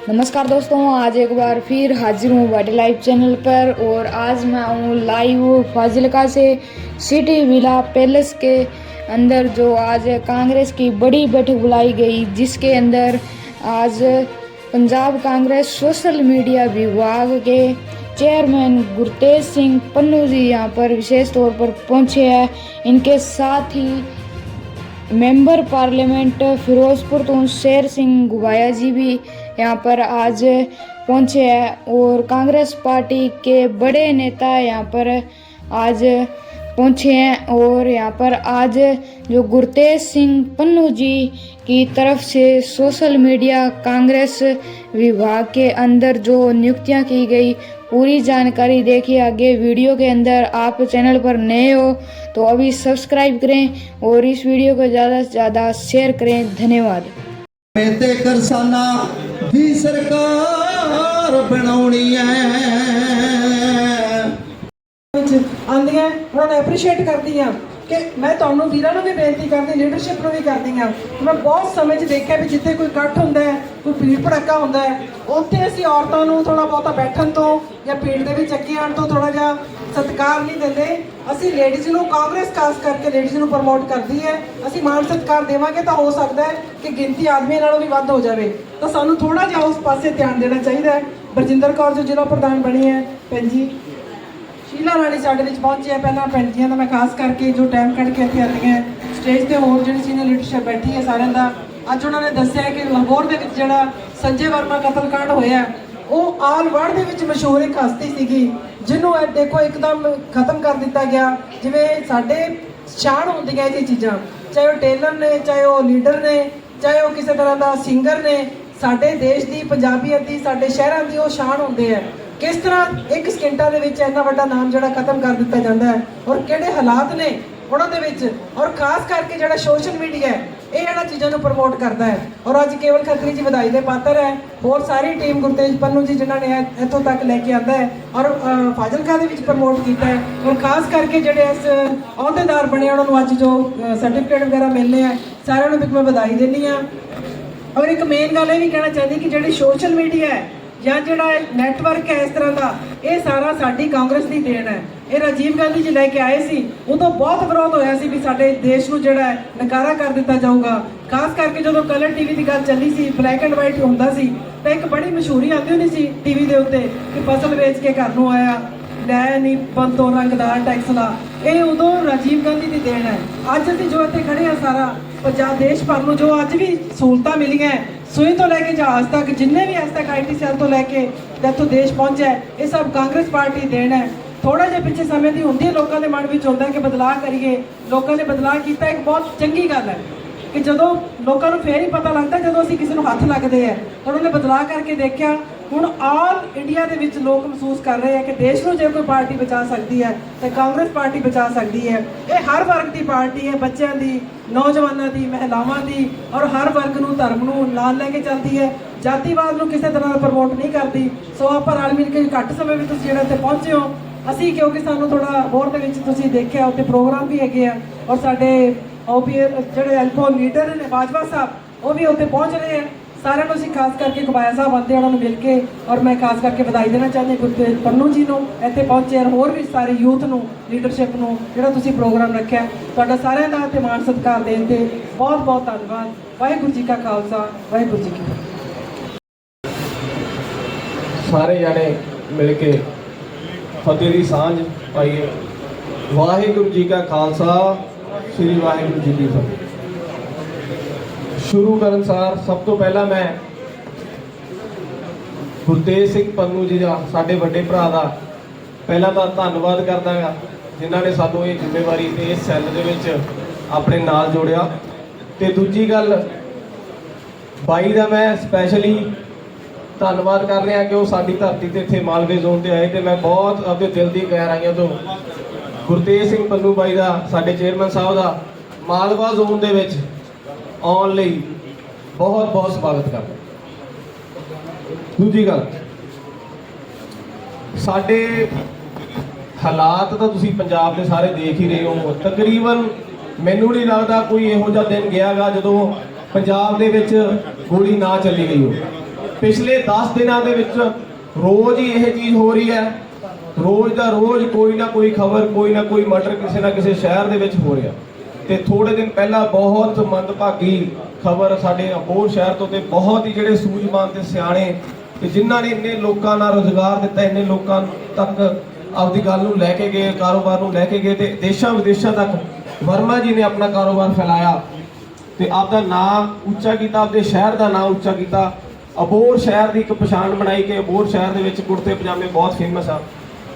नमस्कार दोस्तों आज एक बार फिर हाजिर हूँ वाइट लाइव चैनल पर और आज मैं हूँ लाइव फाजिलका से सिटी विला पैलेस के अंदर जो आज कांग्रेस की बड़ी बैठक बुलाई गई जिसके अंदर आज पंजाब कांग्रेस सोशल मीडिया विभाग के चेयरमैन गुरतेज सिंह पन्नू जी यहाँ पर विशेष तौर पर पहुँचे हैं इनके साथ ही मेंबर पार्लियामेंट फिरोजपुर तो शेर सिंह गुबाया जी भी यहाँ पर आज पहुँचे हैं और कांग्रेस पार्टी के बड़े नेता यहाँ पर आज पहुँचे हैं और यहाँ पर आज जो गुरतेज सिंह पन्नू जी की तरफ़ से सोशल मीडिया कांग्रेस विभाग के अंदर जो नियुक्तियाँ की गई, पूरी जानकारी देखिए। आगे वीडियो के अंदर आप चैनल पर नए हो तो अभी सब्सक्राइब करें और इस वीडियो को ज़्यादा से ज़्यादा शेयर करें। धन्यवाद। ਤੇ ਸਰਕਾਰ ਬਣਾਉਣੀ ਐ। ਵਿੱਚ ਉਹਨਾਂ ਨੂੰ ਐਪਰੀਸ਼ੀਏਟ ਕਰਦੀਆਂ। ਕਿ ਮੈਂ ਤੁਹਾਨੂੰ ਵੀਰਾਂ ਨੂੰ ਵੀ ਬੇਨਤੀ ਕਰਦੀ ਲੀਡਰਸ਼ਿਪ ਨੂੰ ਵੀ ਕਰਦੀ ਆ ਮੈਂ ਬਹੁਤ ਸਮੇਂ 'ਚ ਦੇਖਿਆ ਵੀ ਜਿੱਥੇ ਕੋਈ ਇਕੱਠ ਹੁੰਦਾ ਹੈ, ਕੋਈ ਭੀੜ ਭੜੱਕਾ ਹੁੰਦਾ ਹੈ, ਉੱਥੇ ਅਸੀਂ ਔਰਤਾਂ ਨੂੰ ਥੋੜਾ ਬਹੁਤਾ ਬੈਠਣ ਤੋਂ ਜਾਂ ਭੀੜ ਦੇ ਵਿੱਚ ਅੱਗੇ ਆਉਣ ਤੋਂ ਥੋੜਾ ਜਿਹਾ ਸਤਿਕਾਰ ਨਹੀਂ ਦਿੰਦੇ। ਅਸੀਂ ਲੇਡੀਜ਼ ਨੂੰ ਕਾਂਗਰਸ ਖਾਸ ਕਰਕੇ ਲੇਡੀਜ਼ ਨੂੰ ਪ੍ਰਮੋਟ ਕਰਦੀ ਹੈ। ਅਸੀਂ ਮਾਨ ਸਤਿਕਾਰ ਦੇਵਾਂਗੇ ਤਾਂ ਹੋ ਸਕਦਾ ਹੈ ਕਿ ਗਿਣਤੀ ਆਦਮੀਆਂ ਨਾਲੋਂ ਵੀ ਵੱਧ ਹੋ ਜਾਵੇ। ਤਾਂ ਸਾਨੂੰ ਥੋੜਾ ਜਿਹਾ ਉਸ ਪਾਸੇ ਧਿਆਨ ਦੇਣਾ ਚਾਹੀਦਾ ਹੈ। ਬਰਜਿੰਦਰ ਕੌਰ ਜੋ ਜ਼ਿਲ੍ਹਾ ਪ੍ਰਧਾਨ ਬਣੀ ਹੈ, ਭੈਣ ਜੀ। ਸ਼ੀਲਾ ਰਾਣੀ ਸਾਡੇ ਵਿੱਚ ਪਹੁੰਚੀ ਹੈ ਪਹਿਲਾਂ ਪਿੰਡ ਦੀਆਂ ਦਾ ਮੈਂ ਖਾਸ ਕਰਕੇ ਜੋ ਟਾਈਮ ਕੱਢ ਕੇ ਇੱਥੇ ਆਉਂਦੀਆਂ ਸਟੇਜ ਤੇ ਹੋਰ ਜਿਹੜੀ ਸੀਨੀਅਰ ਲੀਡਰਸ਼ਿਪ ਬੈਠੀ ਹੈ ਸਾਰਿਆਂ ਦਾ, ਅੱਜ ਉਹਨਾਂ ਨੇ ਦੱਸਿਆ ਕਿ ਲਾਹੌਰ ਦੇ ਵਿੱਚ ਜਿਹੜਾ ਸੰਜੇ ਵਰਮਾ ਕਤਲकांड ਹੋਇਆ, ਉਹ ਆਲ ਵਰਲਡ ਦੇ ਵਿੱਚ ਮਸ਼ਹੂਰ ਇੱਕ ਹਸਤੀ ਸੀਗੀ, ਜਿਹਨੂੰ ਇਹ ਦੇਖੋ ਇੱਕਦਮ ਖਤਮ ਕਰ ਦਿੱਤਾ ਗਿਆ। ਜਿਵੇਂ ਸਾਡੇ ਸ਼ਾਨ ਹੁੰਦੀਆਂ ਇਹ ਚੀਜ਼ਾਂ, ਚਾਹੇ ਉਹ ਟੇਲਰ ਨੇ, ਚਾਹੇ ਉਹ ਲੀਡਰ ਨੇ, ਚਾਹੇ ਉਹ ਕਿਸੇ ਤਰ੍ਹਾਂ ਦਾ ਸਿੰਗਰ ਨੇ, ਸਾਡੇ ਦੇਸ਼ ਦੀ ਪੰਜਾਬੀਅਤ ਦੀ, ਸਾਡੇ ਸ਼ਹਿਰਾਂ ਦੀ ਉਹ ਸ਼ਾਨ ਹੁੰਦੇ ਆ। ਕਿਸ ਤਰ੍ਹਾਂ ਇੱਕ ਸਕਿੰਟਾਂ ਦੇ ਵਿੱਚ ਇੰਨਾ ਵੱਡਾ ਨਾਮ ਜਿਹੜਾ ਖਤਮ ਕਰ ਦਿੱਤਾ ਜਾਂਦਾ ਹੈ ਔਰ ਕਿਹੜੇ ਹਾਲਾਤ ਨੇ ਉਹਨਾਂ ਦੇ ਵਿੱਚ? ਔਰ ਖਾਸ ਕਰਕੇ ਜਿਹੜਾ ਸੋਸ਼ਲ ਮੀਡੀਆ ਹੈ, ਇਹ ਇਹਨਾਂ ਚੀਜ਼ਾਂ ਨੂੰ ਪ੍ਰਮੋਟ ਕਰਦਾ ਹੈ। ਔਰ ਅੱਜ ਕੇਵਲ ਖੱਤਰੀ ਜੀ ਵਧਾਈ ਦੇ ਪਾਤਰ ਹੈ। ਹੋਰ ਸਾਰੀ ਟੀਮ ਗੁਰਤੇਜ ਪੰਨੂ ਜੀ ਜਿਨ੍ਹਾਂ ਨੇ ਇੱਥੋਂ ਤੱਕ ਲੈ ਕੇ ਆਂਦਾ ਹੈ ਔਰ ਫਾਜ਼ਿਲਕਾ ਦੇ ਵਿੱਚ ਪ੍ਰਮੋਟ ਕੀਤਾ ਹੈ। ਔਰ ਖਾਸ ਕਰਕੇ ਜਿਹੜੇ ਇਸ ਅਹੁਦੇਦਾਰ ਬਣੇ ਉਹਨਾਂ ਨੂੰ ਅੱਜ ਜੋ ਸਰਟੀਫਿਕੇਟ ਵਗੈਰਾ ਮਿਲਨੇ ਆ, ਸਾਰਿਆਂ ਨੂੰ ਵੀ ਮੈਂ ਵਧਾਈ ਦਿੰਦੀ ਆ ਔਰ ਇੱਕ ਮੇਨ ਗੱਲ ਇਹ ਵੀ ਕਹਿਣਾ ਚਾਹੁੰਦੀ ਕਿ ਜਿਹੜੀ ਸੋਸ਼ਲ ਮੀਡੀਆ ਹੈ ਜਾਂ ਜਿਹੜਾ ਨੈਟਵਰਕ ਹੈ ਇਸ ਤਰ੍ਹਾਂ ਦਾ, ਇਹ ਸਾਰਾ ਸਾਡੀ ਕਾਂਗਰਸ ਦੀ ਦੇਣ ਹੈ। ਇਹ ਰਾਜੀਵ ਗਾਂਧੀ ਜੀ ਲੈ ਕੇ ਆਏ ਸੀ, ਉਦੋਂ ਬਹੁਤ ਵਿਰੋਧ ਹੋਇਆ ਸੀ ਵੀ ਸਾਡੇ ਦੇਸ਼ ਨੂੰ ਜਿਹੜਾ ਹੈ ਨਕਾਰਾ ਕਰ ਦਿੱਤਾ ਜਾਊਗਾ। ਖਾਸ ਕਰਕੇ ਜਦੋਂ ਕਲਰ ਟੀਵੀ ਦੀ ਗੱਲ ਚੱਲੀ ਸੀ ਬਲੈਕ ਐਂਡ ਵਾਈਟ ਹੁੰਦਾ ਸੀ, ਤਾਂ ਇੱਕ ਬੜੀ ਮਸ਼ਹੂਰੀ ਆਉਂਦੀ ਹੁੰਦੀ ਸੀ ਟੀਵੀ ਦੇ ਉੱਤੇ ਕਿ ਫਸਲ ਵੇਚ ਕੇ ਘਰ ਨੂੰ ਆਇਆ, ਲੈ ਨਹੀਂ ਬੰਤੋਂ ਰੰਗਦਾਰ ਟੈਕਸ ਦਾ। ਇਹ ਉਦੋਂ ਰਾਜੀਵ ਗਾਂਧੀ ਦੀ ਦੇਣ ਹੈ। ਅੱਜ ਅਸੀਂ ਜੋ ਇੱਥੇ ਖੜੇ ਆ ਸਾਰਾ ਪੰਜਾਬ ਦੇਸ਼ ਭਰ ਨੂੰ ਜੋ ਅੱਜ ਵੀ ਸਹੂਲਤਾਂ ਮਿਲੀਆਂ ਸੂਈ ਤੋਂ ਲੈ ਕੇ ਜਹਾਜ਼ ਤੱਕ, ਜਿੰਨੇ ਵੀ ਅੱਜ ਤੱਕ ਆਈਟੀ ਸੈੱਲ ਤੋਂ ਲੈ ਕੇ ਜਿੱਥੋਂ ਦੇਸ਼ ਪਹੁੰਚਿਆ ਇਹ ਸਭ ਕਾਂਗਰਸ ਪਾਰਟੀ ਦੀ ਦੇਣ ਹੈ। ਥੋੜਾ ਜਿਹਾ ਪਿੱਛੇ ਸਮੇਂ ਦੀ ਹੁੰਦੀ ਹੈ, ਲੋਕਾਂ ਦੇ ਮਨ ਵਿੱਚ ਹੁੰਦਾ ਕਿ ਬਦਲਾਅ ਕਰੀਏ। ਲੋਕਾਂ ਨੇ ਬਦਲਾਅ ਕੀਤਾ, ਇੱਕ ਬਹੁਤ ਚੰਗੀ ਗੱਲ ਹੈ ਕਿ ਜਦੋਂ ਲੋਕਾਂ ਨੂੰ ਫੇਰ ਹੀ ਪਤਾ ਲੱਗਦਾ ਜਦੋਂ ਅਸੀਂ ਕਿਸੇ ਨੂੰ ਹੱਥ ਲੱਗਦੇ ਆ ਤਾਂ ਉਹਨਾਂ ਨੇ ਬਦਲਾਅ ਕਰਕੇ ਦੇਖਿਆ ਹੁਣ ਆਲ ਇੰਡੀਆ ਦੇ ਵਿੱਚ ਲੋਕ ਮਹਿਸੂਸ ਕਰ ਰਹੇ ਆ ਕਿ ਦੇਸ਼ ਨੂੰ ਜੇ ਕੋਈ ਪਾਰਟੀ ਬਚਾ ਸਕਦੀ ਹੈ, ਤਾਂ ਕਾਂਗਰਸ ਪਾਰਟੀ ਬਚਾ ਸਕਦੀ ਹੈ। ਇਹ ਹਰ ਵਰਗ ਦੀ ਪਾਰਟੀ ਹੈ, ਬੱਚਿਆਂ ਦੀ, ਨੌਜਵਾਨਾਂ ਦੀ, ਮਹਿਲਾਵਾਂ ਦੀ ਔਰ ਹਰ ਵਰਗ ਨੂੰ, ਧਰਮ ਨੂੰ ਨਾਲ ਲੈ ਕੇ ਚੱਲਦੀ ਹੈ। ਜਾਤੀਵਾਦ ਨੂੰ ਕਿਸੇ ਤਰ੍ਹਾਂ ਪ੍ਰਮੋਟ ਨਹੀਂ ਕਰਦੀ। ਸੋ ਆਪਾਂ ਰਲ ਮਿਲ ਕੇ ਘੱਟ ਸਮੇਂ ਵਿੱਚ ਤੁਸੀਂ ਜਿਹੜਾ ਇੱਥੇ ਪਹੁੰਚੇ ਹੋ, ਅਸੀਂ ਕਿਉਂਕਿ ਸਾਨੂੰ ਥੋੜਾ ਹੋਰ ਦੇ ਵਿੱਚ ਤੁਸੀਂ ਦੇਖਿਆ, ਉੱਥੇ ਪ੍ਰੋਗਰਾਮ ਵੀ ਹੈਗੇ ਆ ਔਰ ਸਾਡੇ ਓਪੀਐਲ ਜਿਹੜੇ ਐਲਕੋ ਲੀਡਰ ਨੇ, ਬਾਜਵਾ ਸਾਹਿਬ, ਉਹ ਵੀ ਉੱਥੇ ਪਹੁੰਚ ਰਹੇ ਆ। ਸਾਰਿਆਂ ਨੂੰ ਅਸੀਂ ਖਾਸ ਕਰਕੇ ਕਬਾਇਆ ਸਾਹਿਬ ਆਂਦੇ ਉਹਨਾਂ ਨੂੰ ਮਿਲ ਕੇ ਔਰ ਮੈਂ ਖਾਸ ਕਰਕੇ ਵਧਾਈ ਦੇਣਾ ਚਾਹੁੰਦੀ ਗੁਰਤੇਜ ਪੰਨੂ ਜੀ ਨੂੰ, ਇੱਥੇ ਪਹੁੰਚੇ ਔਰ ਹੋਰ ਵੀ ਸਾਰੇ ਯੂਥ ਨੂੰ ਲੀਡਰਸ਼ਿਪ ਨੂੰ, ਜਿਹੜਾ ਤੁਸੀਂ ਪ੍ਰੋਗਰਾਮ ਰੱਖਿਆ, ਤੁਹਾਡਾ ਸਾਰਿਆਂ ਦਾ ਤੇ ਮਾਣ ਸਤਿਕਾਰ ਦੇਣ ਤੇ ਬਹੁਤ ਬਹੁਤ ਧੰਨਵਾਦ। ਵਾਹਿਗੁਰੂ ਜੀ ਕਾ ਖਾਲਸਾ, ਵਾਹਿਗੁਰੂ ਜੀ ਕੀ ਫਤਿਹ। ਸਾਰੇ ਜਾਣੇ ਮਿਲ ਕੇ ਫਤਿਹ ਦੀ ਸਾਂਝ ਪਾਈਏ। ਵਾਹਿਗੁਰੂ ਜੀ ਕਾ ਖਾਲਸਾ, ਸ੍ਰੀ ਵਾਹਿਗੁਰੂ ਜੀ ਕੀ ਫਤਿਹ। ਸ਼ੁਰੂ ਕਰਨ ਸਾਰ ਸਭ ਤੋਂ ਪਹਿਲਾਂ ਮੈਂ ਗੁਰਤੇਜ ਸਿੰਘ ਪੰਨੂ ਜੀ ਦਾ, ਸਾਡੇ ਵੱਡੇ ਭਰਾ ਦਾ, ਪਹਿਲਾਂ ਤਾਂ ਧੰਨਵਾਦ ਕਰਦਾ ਹਾਂ ਜਿਨ੍ਹਾਂ ਨੇ ਸਾਨੂੰ ਇਹ ਜ਼ਿੰਮੇਵਾਰੀ ਤੇ ਇਸ ਸੈੱਲ ਦੇ ਵਿੱਚ ਆਪਣੇ ਨਾਲ ਜੋੜਿਆ। ਤੇ ਦੂਜੀ ਗੱਲ, ਬਾਈ ਦਾ ਮੈਂ ਸਪੈਸ਼ਲੀ ਧੰਨਵਾਦ ਕਰ ਰਿਹਾ ਕਿ ਉਹ ਸਾਡੀ ਧਰਤੀ ਤੇ ਇੱਥੇ ਮਾਲਵੇ ਜ਼ੋਨ ਤੇ ਆਏ ਤੇ ਮੈਂ ਬਹੁਤ ਆਪਦੇ ਦਿਲ ਦੀ ਗਹਿਰਾਈਆਂ ਤੋਂ ਗੁਰਤੇਜ ਸਿੰਘ ਪੰਨੂ ਬਾਈ ਦਾ, ਸਾਡੇ ਚੇਅਰਮੈਨ ਸਾਹਿਬ ਦਾ, ਮਾਲਵਾ ਜ਼ੋਨ ਦੇ ਵਿੱਚ ਆਉਣ ਲਈ ਬਹੁਤ ਬਹੁਤ ਸਵਾਗਤ ਕਰਦਾ। ਦੂਜੀ ਗੱਲ, ਸਾਡੇ ਹਾਲਾਤ ਤਾਂ ਤੁਸੀਂ ਪੰਜਾਬ ਦੇ ਸਾਰੇ ਦੇਖ ਹੀ ਰਹੇ ਹੋ। ਤਕਰੀਬਨ ਮੈਨੂੰ ਨਹੀਂ ਲੱਗਦਾ ਕੋਈ ਇਹੋ ਜਿਹਾ ਦਿਨ ਗਿਆਗਾ ਜਦੋਂ ਪੰਜਾਬ ਦੇ ਵਿੱਚ ਗੋਲੀ ਨਾ ਚੱਲੀ ਗਈ ਹੋ ਪਿਛਲੇ 10 ਦਿਨਾਂ ਦੇ ਵਿੱਚ ਰੋਜ਼ ਹੀ ਇਹ ਚੀਜ਼ ਹੋ ਰਹੀ ਹੈ। ਰੋਜ਼ ਦਾ ਰੋਜ਼ ਕੋਈ ਨਾ ਕੋਈ ਖਬਰ, ਕੋਈ ਨਾ ਕੋਈ ਮਰਡਰ ਕਿਸੇ ਨਾ ਕਿਸੇ ਸ਼ਹਿਰ ਦੇ ਵਿੱਚ ਹੋ ਰਿਹਾ। ਤੇ ਥੋੜੇ ਦਿਨ ਪਹਿਲਾਂ ਬਹੁਤ ਮੰਦਭਾਗੀ ਖਬਰ ਸਾਡੇ ਅਬੋਹਰ ਸ਼ਹਿਰ ਤੋਂ ਤੇ ਬਹੁਤ ਹੀ ਜਿਹੜੇ ਸੂਝਵਾਨ ਤੇ ਸਿਆਣੇ ਤੇ ਜਿਨ੍ਹਾਂ ਨੇ ਇੰਨੇ ਲੋਕਾਂ ਨਾਲ ਰੋਜ਼ਗਾਰ ਦਿੱਤਾ, ਇੰਨੇ ਲੋਕਾਂ ਤੱਕ ਆਪਦੀ ਗੱਲ ਨੂੰ ਲੈ ਕੇ ਗਏ, ਕਾਰੋਬਾਰ ਨੂੰ ਲੈ ਕੇ ਗਏ ਤੇ ਦੇਸ਼ਾਂ ਵਿਦੇਸ਼ਾਂ ਤੱਕ ਵਰਮਾ ਜੀ ਨੇ ਆਪਣਾ ਕਾਰੋਬਾਰ ਫੈਲਾਇਆ। ਤੇ ਆਪਦਾ ਨਾਮ ਉੱਚਾ ਕੀਤਾ, ਆਪਦੇ ਸ਼ਹਿਰ ਦਾ ਨਾਮ ਉੱਚਾ ਕੀਤਾ। ਅਬੋਰ ਸ਼ਹਿਰ ਦੀ ਇੱਕ ਪਛਾਣ ਬਣਾਈ ਕਿ ਅਬੋਰ ਸ਼ਹਿਰ ਦੇ ਵਿੱਚ ਕੁੜਤੇ ਪਜਾਮੇ ਬਹੁਤ ਫੇਮਸ ਆ।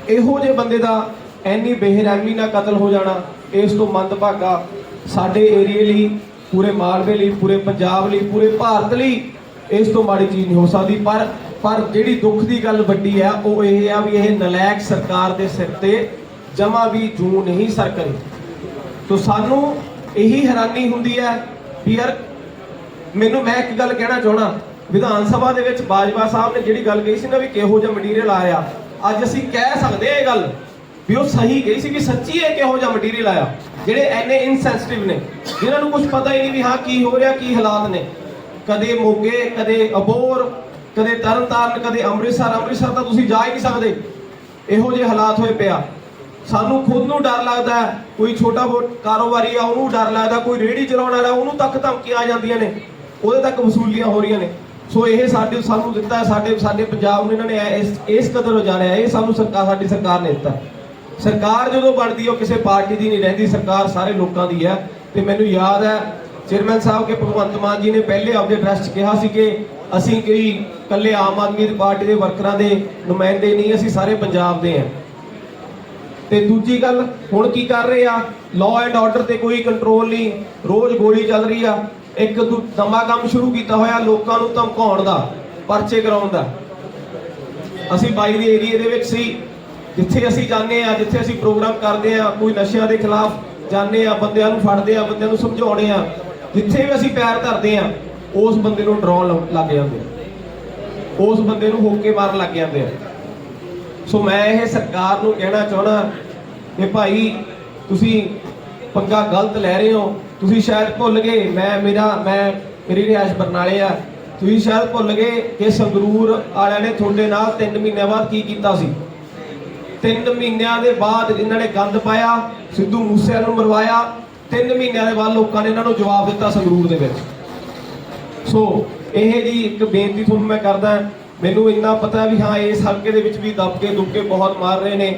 ਇਹੋ ਜਿਹੇ ਬੰਦੇ ਦਾ ਐਨੀ ਬੇਰਹਿਮੀ ਨਾਲ ਕਤਲ ਹੋ ਜਾਣਾ ਇਸ ਤੋਂ ਮੰਦਭਾਗਾ ਸਾਡੇ ਏਰੀਏ ਲਈ, ਪੂਰੇ ਮਾਲਵੇ ਲਈ, ਪੂਰੇ ਪੰਜਾਬ ਲਈ, ਪੂਰੇ ਭਾਰਤ ਲਈ ਇਸ ਤੋਂ ਮਾੜੀ ਚੀਜ਼ ਨਹੀਂ ਹੋ ਸਕਦੀ। ਪਰ ਪਰ ਜਿਹੜੀ ਦੁੱਖ ਦੀ ਗੱਲ ਵੱਡੀ ਆ ਉਹ ਇਹ ਆ ਵੀ ਇਹ ਨਲਾਇਕ ਸਰਕਾਰ ਦੇ ਸਿਰ ਤੇ ਜਮਾ ਵੀ ਜੂ ਨਹੀਂ ਸਰ ਸੋ ਸਾਨੂੰ ਇਹੀ ਹੈਰਾਨੀ ਹੁੰਦੀ ਹੈ ਵੀ ਯਾਰ, ਮੈਨੂੰ ਮੈਂ ਇੱਕ ਗੱਲ ਕਹਿਣਾ ਚਾਹਣਾ ਵਿਧਾਨ ਸਭਾ ਦੇ ਵਿੱਚ ਬਾਜਵਾ ਸਾਹਿਬ ਨੇ ਜਿਹੜੀ ਗੱਲ ਕਹੀ ਸੀ ਨਾ ਵੀ ਕਿਹੋ ਜਿਹਾ ਮਟੀਰੀਅਲ ਆਇਆ ਅੱਜ ਅਸੀਂ ਕਹਿ ਸਕਦੇ ਹਾਂ ਇਹ ਗੱਲ ਵੀ ਉਹ ਸਹੀ ਗਈ ਸੀ ਕਿ ਸੱਚੀ ਹੈ ਕਿਹੋ ਜਿਹਾ ਮਟੀਰੀਅਲ ਆਇਆ? ਜਿਹੜੇ ਐਨੇ ਇਨਸੈਂਸਿਟਿਵ ਨੇ, ਜਿਨ੍ਹਾਂ ਨੂੰ ਕੁਝ ਪਤਾ ਹੀ ਨਹੀਂ ਵੀ ਹਾਂ ਕੀ ਹੋ ਰਿਹਾ, ਕੀ ਹਾਲਾਤ ਨੇ। ਕਦੇ ਮੋਗੇ, ਕਦੇ ਅਬੋਰ ਕਦੇ ਤਰਨਤਾਰਨ, ਕਦੇ ਅੰਮ੍ਰਿਤਸਰ ਅੰਮ੍ਰਿਤਸਰ ਤਾਂ ਤੁਸੀਂ ਜਾ ਹੀ ਨਹੀਂ ਸਕਦੇ। ਇਹੋ ਜਿਹੇ ਹਾਲਾਤ ਹੋਏ ਪਿਆ। ਸਾਨੂੰ ਖੁਦ ਨੂੰ ਡਰ ਲੱਗਦਾ ਕੋਈ ਛੋਟਾ ਬਹੁਤ ਕਾਰੋਬਾਰੀ ਆ, ਉਹਨੂੰ ਡਰ ਲੱਗਦਾ। ਕੋਈ ਰੇੜੀ ਚਲਾਉਣ ਵਾਲਾ, ਉਹਨੂੰ ਤੱਕ ਧਮਕੀਆਂ ਆ ਜਾਂਦੀਆਂ ਨੇ। ਉਹਦੇ ਤੱਕ ਵਸੂਲੀਆਂ ਹੋ ਰਹੀਆਂ ਨੇ। ਸੋ ਇਹ ਸਾਡੇ ਸਾਨੂੰ ਦਿੱਤਾ ਸਾਡੇ ਸਾਡੇ ਪੰਜਾਬ ਨੂੰ ਇਹਨਾਂ ਨੇ ਇਸ ਇਸ ਕਦਰ ਉਜਾਰਿਆ ਇਹ ਸਾਨੂੰ ਸਰਕਾਰ, ਸਾਡੀ ਸਰਕਾਰ ਨੇ ਦਿੱਤਾ ਸਰਕਾਰ ਜਦੋਂ ਬਣਦੀ ਉਹ ਕਿਸੇ ਪਾਰਟੀ ਦੀ ਨਹੀਂ ਰਹਿੰਦੀ, ਸਰਕਾਰ ਸਾਰੇ ਲੋਕਾਂ ਦੀ ਹੈ ਤੇ ਮੈਨੂੰ ਯਾਦ ਹੈ ਚੇਅਰਮੈਨ ਸਾਹਿਬ ਕੇ ਭਗਵੰਤ ਮਾਨ ਜੀ ਨੇ ਪਹਿਲੇ ਆਪਦੇ ਡਰੈਸ 'ਚ ਕਿਹਾ ਸੀ ਕਿ ਅਸੀਂ ਕੋਈ ਇਕੱਲੇ ਆਮ ਆਦਮੀ ਪਾਰਟੀ ਦੇ ਵਰਕਰਾਂ ਦੇ ਨੁਮਾਇੰਦੇ ਨਹੀਂ, ਅਸੀਂ ਸਾਰੇ ਪੰਜਾਬ ਦੇ ਹਾਂ ਤੇ ਦੂਜੀ ਗੱਲ, ਹੁਣ ਕੀ ਕਰ ਰਹੇ ਆ? ਲਾਅ ਐਂਡ ਆਰਡਰ ਤੇ ਕੋਈ ਕੰਟਰੋਲ ਨਹੀਂ, ਰੋਜ਼ ਗੋਲੀ ਚੱਲ ਰਹੀ ਆ। ਇੱਕ ਦੂ- ਨਵਾਂ ਕੰਮ ਸ਼ੁਰੂ ਕੀਤਾ ਹੋਇਆ ਲੋਕਾਂ ਨੂੰ ਧਮਕਾਉਣ ਦਾ, ਪਰਚੇ ਕਰਾਉਣ ਦਾ। ਅਸੀਂ ਬਾਈ ਦੇ ਏਰੀਏ ਦੇ ਵਿੱਚ ਸੀ ਜਿੱਥੇ ਅਸੀਂ ਜਾਂਦੇ ਆ ਜਿੱਥੇ ਅਸੀਂ ਪ੍ਰੋਗਰਾਮ ਕਰਦੇ ਆ ਕੋਈ ਨਸ਼ਿਆਂ ਦੇ ਖਿਲਾਫ ਜਾਂਦੇ ਆ ਬੰਦਿਆਂ ਨੂੰ ਫੜਦੇ ਆ ਬੰਦਿਆਂ ਨੂੰ ਸਮਝਾਉਣੇ ਆ ਜਿੱਥੇ ਵੀ ਅਸੀਂ ਪੈਰ ਧਰਦੇ ਆ ਉਸ ਬੰਦੇ ਨੂੰ ਡਰਾਉਣ ਲੱਗ- ਜਾਂਦੇ ਉਸ ਬੰਦੇ ਨੂੰ ਹੋਕੇ ਮਾਰਨ ਲੱਗ ਜਾਂਦੇ ਆ ਸੋ ਮੈਂ ਇਹ ਸਰਕਾਰ ਨੂੰ ਕਹਿਣਾ ਚਾਹਣਾ ਕਿ ਭਾਈ, ਤੁਸੀਂ ਪੰਗਾ ਗਲਤ ਲੈ ਰਹੇ ਹੋ। ਤੁਸੀਂ ਸ਼ਾਇਦ ਭੁੱਲ ਗਏ, ਮੈਂ ਮੇਰਾ, ਮੈਂ ਮੇਰੀ ਰਿਹਾਇਸ਼ ਬਰਨਾਲੇ ਆ। ਤੁਸੀਂ ਸ਼ਾਇਦ ਭੁੱਲ ਗਏ ਕਿ ਸੰਗਰੂਰ ਵਾਲਿਆਂ ਨੇ ਤੁਹਾਡੇ ਨਾਲ 3 ਮਹੀਨਿਆਂ ਬਾਅਦ ਕੀ ਕੀਤਾ ਸੀ? ਤਿੰਨ ਮਹੀਨਿਆਂ ਦੇ ਬਾਅਦ ਇਹਨਾਂ ਨੇ ਗੰਦ ਪਾਇਆ ਸਿੱਧੂ ਮੂਸੇਵਾਲ ਨੂੰ ਮਰਵਾਇਆ ਤਿੰਨ ਮਹੀਨਿਆਂ ਦੇ ਬਾਅਦ ਲੋਕਾਂ ਨੇ ਇਹਨਾਂ ਨੂੰ ਜਵਾਬ ਦਿੱਤਾ ਸੰਗਰੂਰ ਦੇ ਵਿੱਚ। ਸੋ ਇਹ ਜੀ ਇੱਕ ਬੇਨਤੀ ਤੁਹਾਨੂੰ ਮੈਂ ਕਰਦਾ ਮੈਨੂੰ ਇੰਨਾ ਪਤਾ ਵੀ ਹਾਂ ਇਸ ਹਲਕੇ ਦੇ ਵਿੱਚ ਵੀ ਦਬਕੇ ਦੁਬਕੇ ਬਹੁਤ ਮਾਰ ਰਹੇ ਨੇ।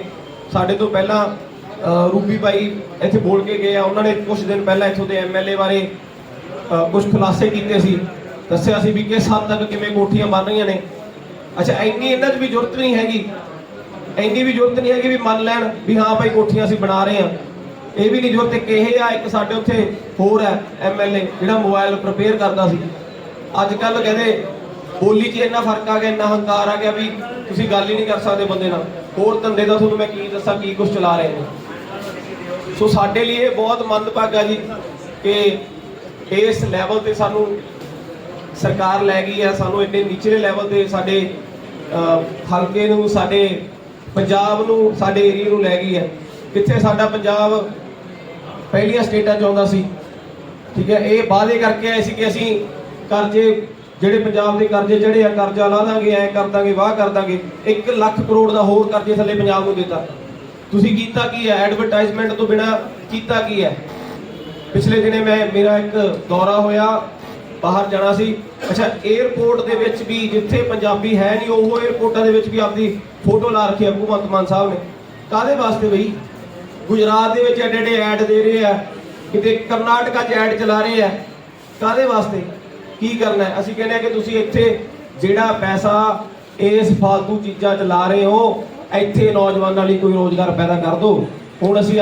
ਸਾਡੇ ਤੋਂ ਪਹਿਲਾਂ ਅ, ਰੂਬੀ ਬਾਈ ਇੱਥੇ ਬੋਲ ਕੇ ਗਏ ਆ ਉਹਨਾਂ ਨੇ ਕੁਝ ਦਿਨ ਪਹਿਲਾਂ ਇੱਥੋਂ ਦੇ ਐਮਐਲਏ ਬਾਰੇ ਕੁਝ ਖੁਲਾਸੇ ਕੀਤੇ ਸੀ। ਦੱਸਿਆ ਸੀ ਵੀ ਕਿਸ ਹੱਦ ਤੱਕ ਕਿਵੇਂ ਕੋਠੀਆਂ ਬਣ ਰਹੀਆਂ ਨੇ। ਅੱਛਾ ਇੰਨੀ ਇਹਨਾਂ 'ਚ ਵੀ ਜ਼ਰੂਰਤ ਨਹੀਂ ਹੈਗੀ। ਇੰਨੀ ਵੀ ਜ਼ਰੂਰਤ ਨਹੀਂ ਹੈਗੀ ਵੀ ਮੰਨ ਲੈਣ ਵੀ ਹਾਂ ਭਾਈ ਕੋਠੀਆਂ ਅਸੀਂ ਬਣਾ ਰਹੇ ਹਾਂ। ਇਹ ਵੀ ਨਹੀਂ ਜ਼ਰੂਰਤ ਇੱਕ ਇਹ ਆ, ਇੱਕ ਸਾਡੇ ਉੱਥੇ ਹੋਰ ਹੈ ਐਮਐਲਏ ਜਿਹੜਾ ਮੋਬਾਈਲ ਪ੍ਰਪੇਅਰ ਕਰਦਾ ਸੀ। ਅੱਜ ਕੱਲ ਕਹਿੰਦੇ ਬੋਲੀ 'ਚ ਇੰਨਾ ਫ਼ਰਕ ਆ ਗਿਆ, ਇੰਨਾ ਹੰਕਾਰ ਆ ਗਿਆ ਵੀ ਤੁਸੀਂ ਗੱਲ ਹੀ ਨਹੀਂ ਕਰ ਸਕਦੇ ਬੰਦੇ ਨਾਲ। ਹੋਰ ਧੰਦੇ ਦਾ ਤੁਹਾਨੂੰ ਮੈਂ ਕੀ ਦੱਸਾਂ, ਕੀ ਕੁਝ ਚਲਾ ਰਹੇ ਨੇ। ਸੋ ਸਾਡੇ ਲਈ ਇਹ ਬਹੁਤ ਮੰਦਭਾਗਾ ਜੀ ਕਿ ਇਸ ਲੈਵਲ ਤੇ ਸਾਨੂੰ ਸਰਕਾਰ ਲੈ ਗਈ ਹੈ, ਸਾਨੂੰ ਇੰਨੇ ਨਿਚਲੇ ਲੈਵਲ ਤੇ ਸਾਡੇ ਹਲਕੇ ਨੂੰ, ਸਾਡੇ ਪੰਜਾਬ ਨੂੰ, ਸਾਡੇ ਏਰੀਆ ਨੂੰ ਲੈ ਗਈ ਹੈ। ਕਿੱਥੇ ਸਾਡਾ ਪੰਜਾਬ ਪਹਿਲੀਆਂ ਸਟੇਟਾਂ 'ਚ ਆਉਂਦਾ ਸੀ। ਠੀਕ ਹੈ, ਇਹ ਵਾਅਦੇ ਕਰਕੇ ਆਏ ਸੀ ਕਿ ਅਸੀਂ ਕਰਜ਼ੇ, ਜਿਹੜੇ ਪੰਜਾਬ ਦੇ ਕਰਜ਼ੇ ਜਿਹੜੇ ਆ, ਕਰਜ਼ਾ ਲਾ ਦਾਂਗੇ, ਐ ਕਰ ਦਾਂਗੇ, ਵਾਹ ਕਰ ਦਾਂਗੇ। 1 ਲੱਖ ਕਰੋੜ ਦਾ ਹੋਰ ਕਰਜ਼ੇ ਥੱਲੇ ਪੰਜਾਬ ਨੂੰ ਦਿੱਤਾ। ਤੁਸੀਂ ਕੀਤਾ ਕੀ ਹੈ? ਐਡਵਰਟਾਈਜ਼ਮੈਂਟ ਤੋਂ ਬਿਨਾ ਕੀਤਾ ਕੀ ਹੈ? ਪਿਛਲੇ ਦਿਨੇ ਮੈਂ, ਮੇਰਾ ਇੱਕ ਦੌਰਾ ਹੋਇਆ। ਬਾਹਰ ਜਾਣਾ ਸੀ। ਅੱਛਾ 에어ਪੋਰਟ ਦੇ ਵਿੱਚ ਵੀ ਜਿੱਥੇ ਪੰਜਾਬੀ ਹੈ ਨਹੀਂ, ਉਹ 에어ਪੋਰਟਾਂ ਦੇ ਵਿੱਚ ਵੀ ਆਪਦੀ ਫੋਟੋ ਲਾ ਰੱਖੀ ਹੈ ਭਗਵੰਤ ਮਾਨ ਸਾਹਿਬ ਨੇ। ਕਾਦੇ ਵਾਸਤੇ ਬਈ? ਗੁਜਰਾਤ ਦੇ ਵਿੱਚ ਐਡੇ ਐਡੇ ਐਡ ਦੇ ਰਹੇ ਆ। ਕਿਤੇ ਕਰਨਾਟਕਾ 'ਚ ਐਡ ਚਲਾ ਰਹੇ ਆ। ਕਾਦੇ ਵਾਸਤੇ? ਕੀ ਕਰਨਾ ਅਸੀਂ ਕਹਿੰਦੇ ਆ ਕਿ ਤੁਸੀਂ ਇੱਥੇ ਜਿਹੜਾ ਪੈਸਾ ਇਸ ਫਾਲਤੂ ਚੀਜ਼ਾਂ 'ਚ ਲਾ ਰਹੇ ਹੋ, ਇੱਥੇ ਨੌਜਵਾਨਾਂ ਲਈ ਕੋਈ ਰੋਜ਼ਗਾਰ ਪੈਦਾ ਕਰ ਦਿਓ ਹੁਣ ਅਸੀਂ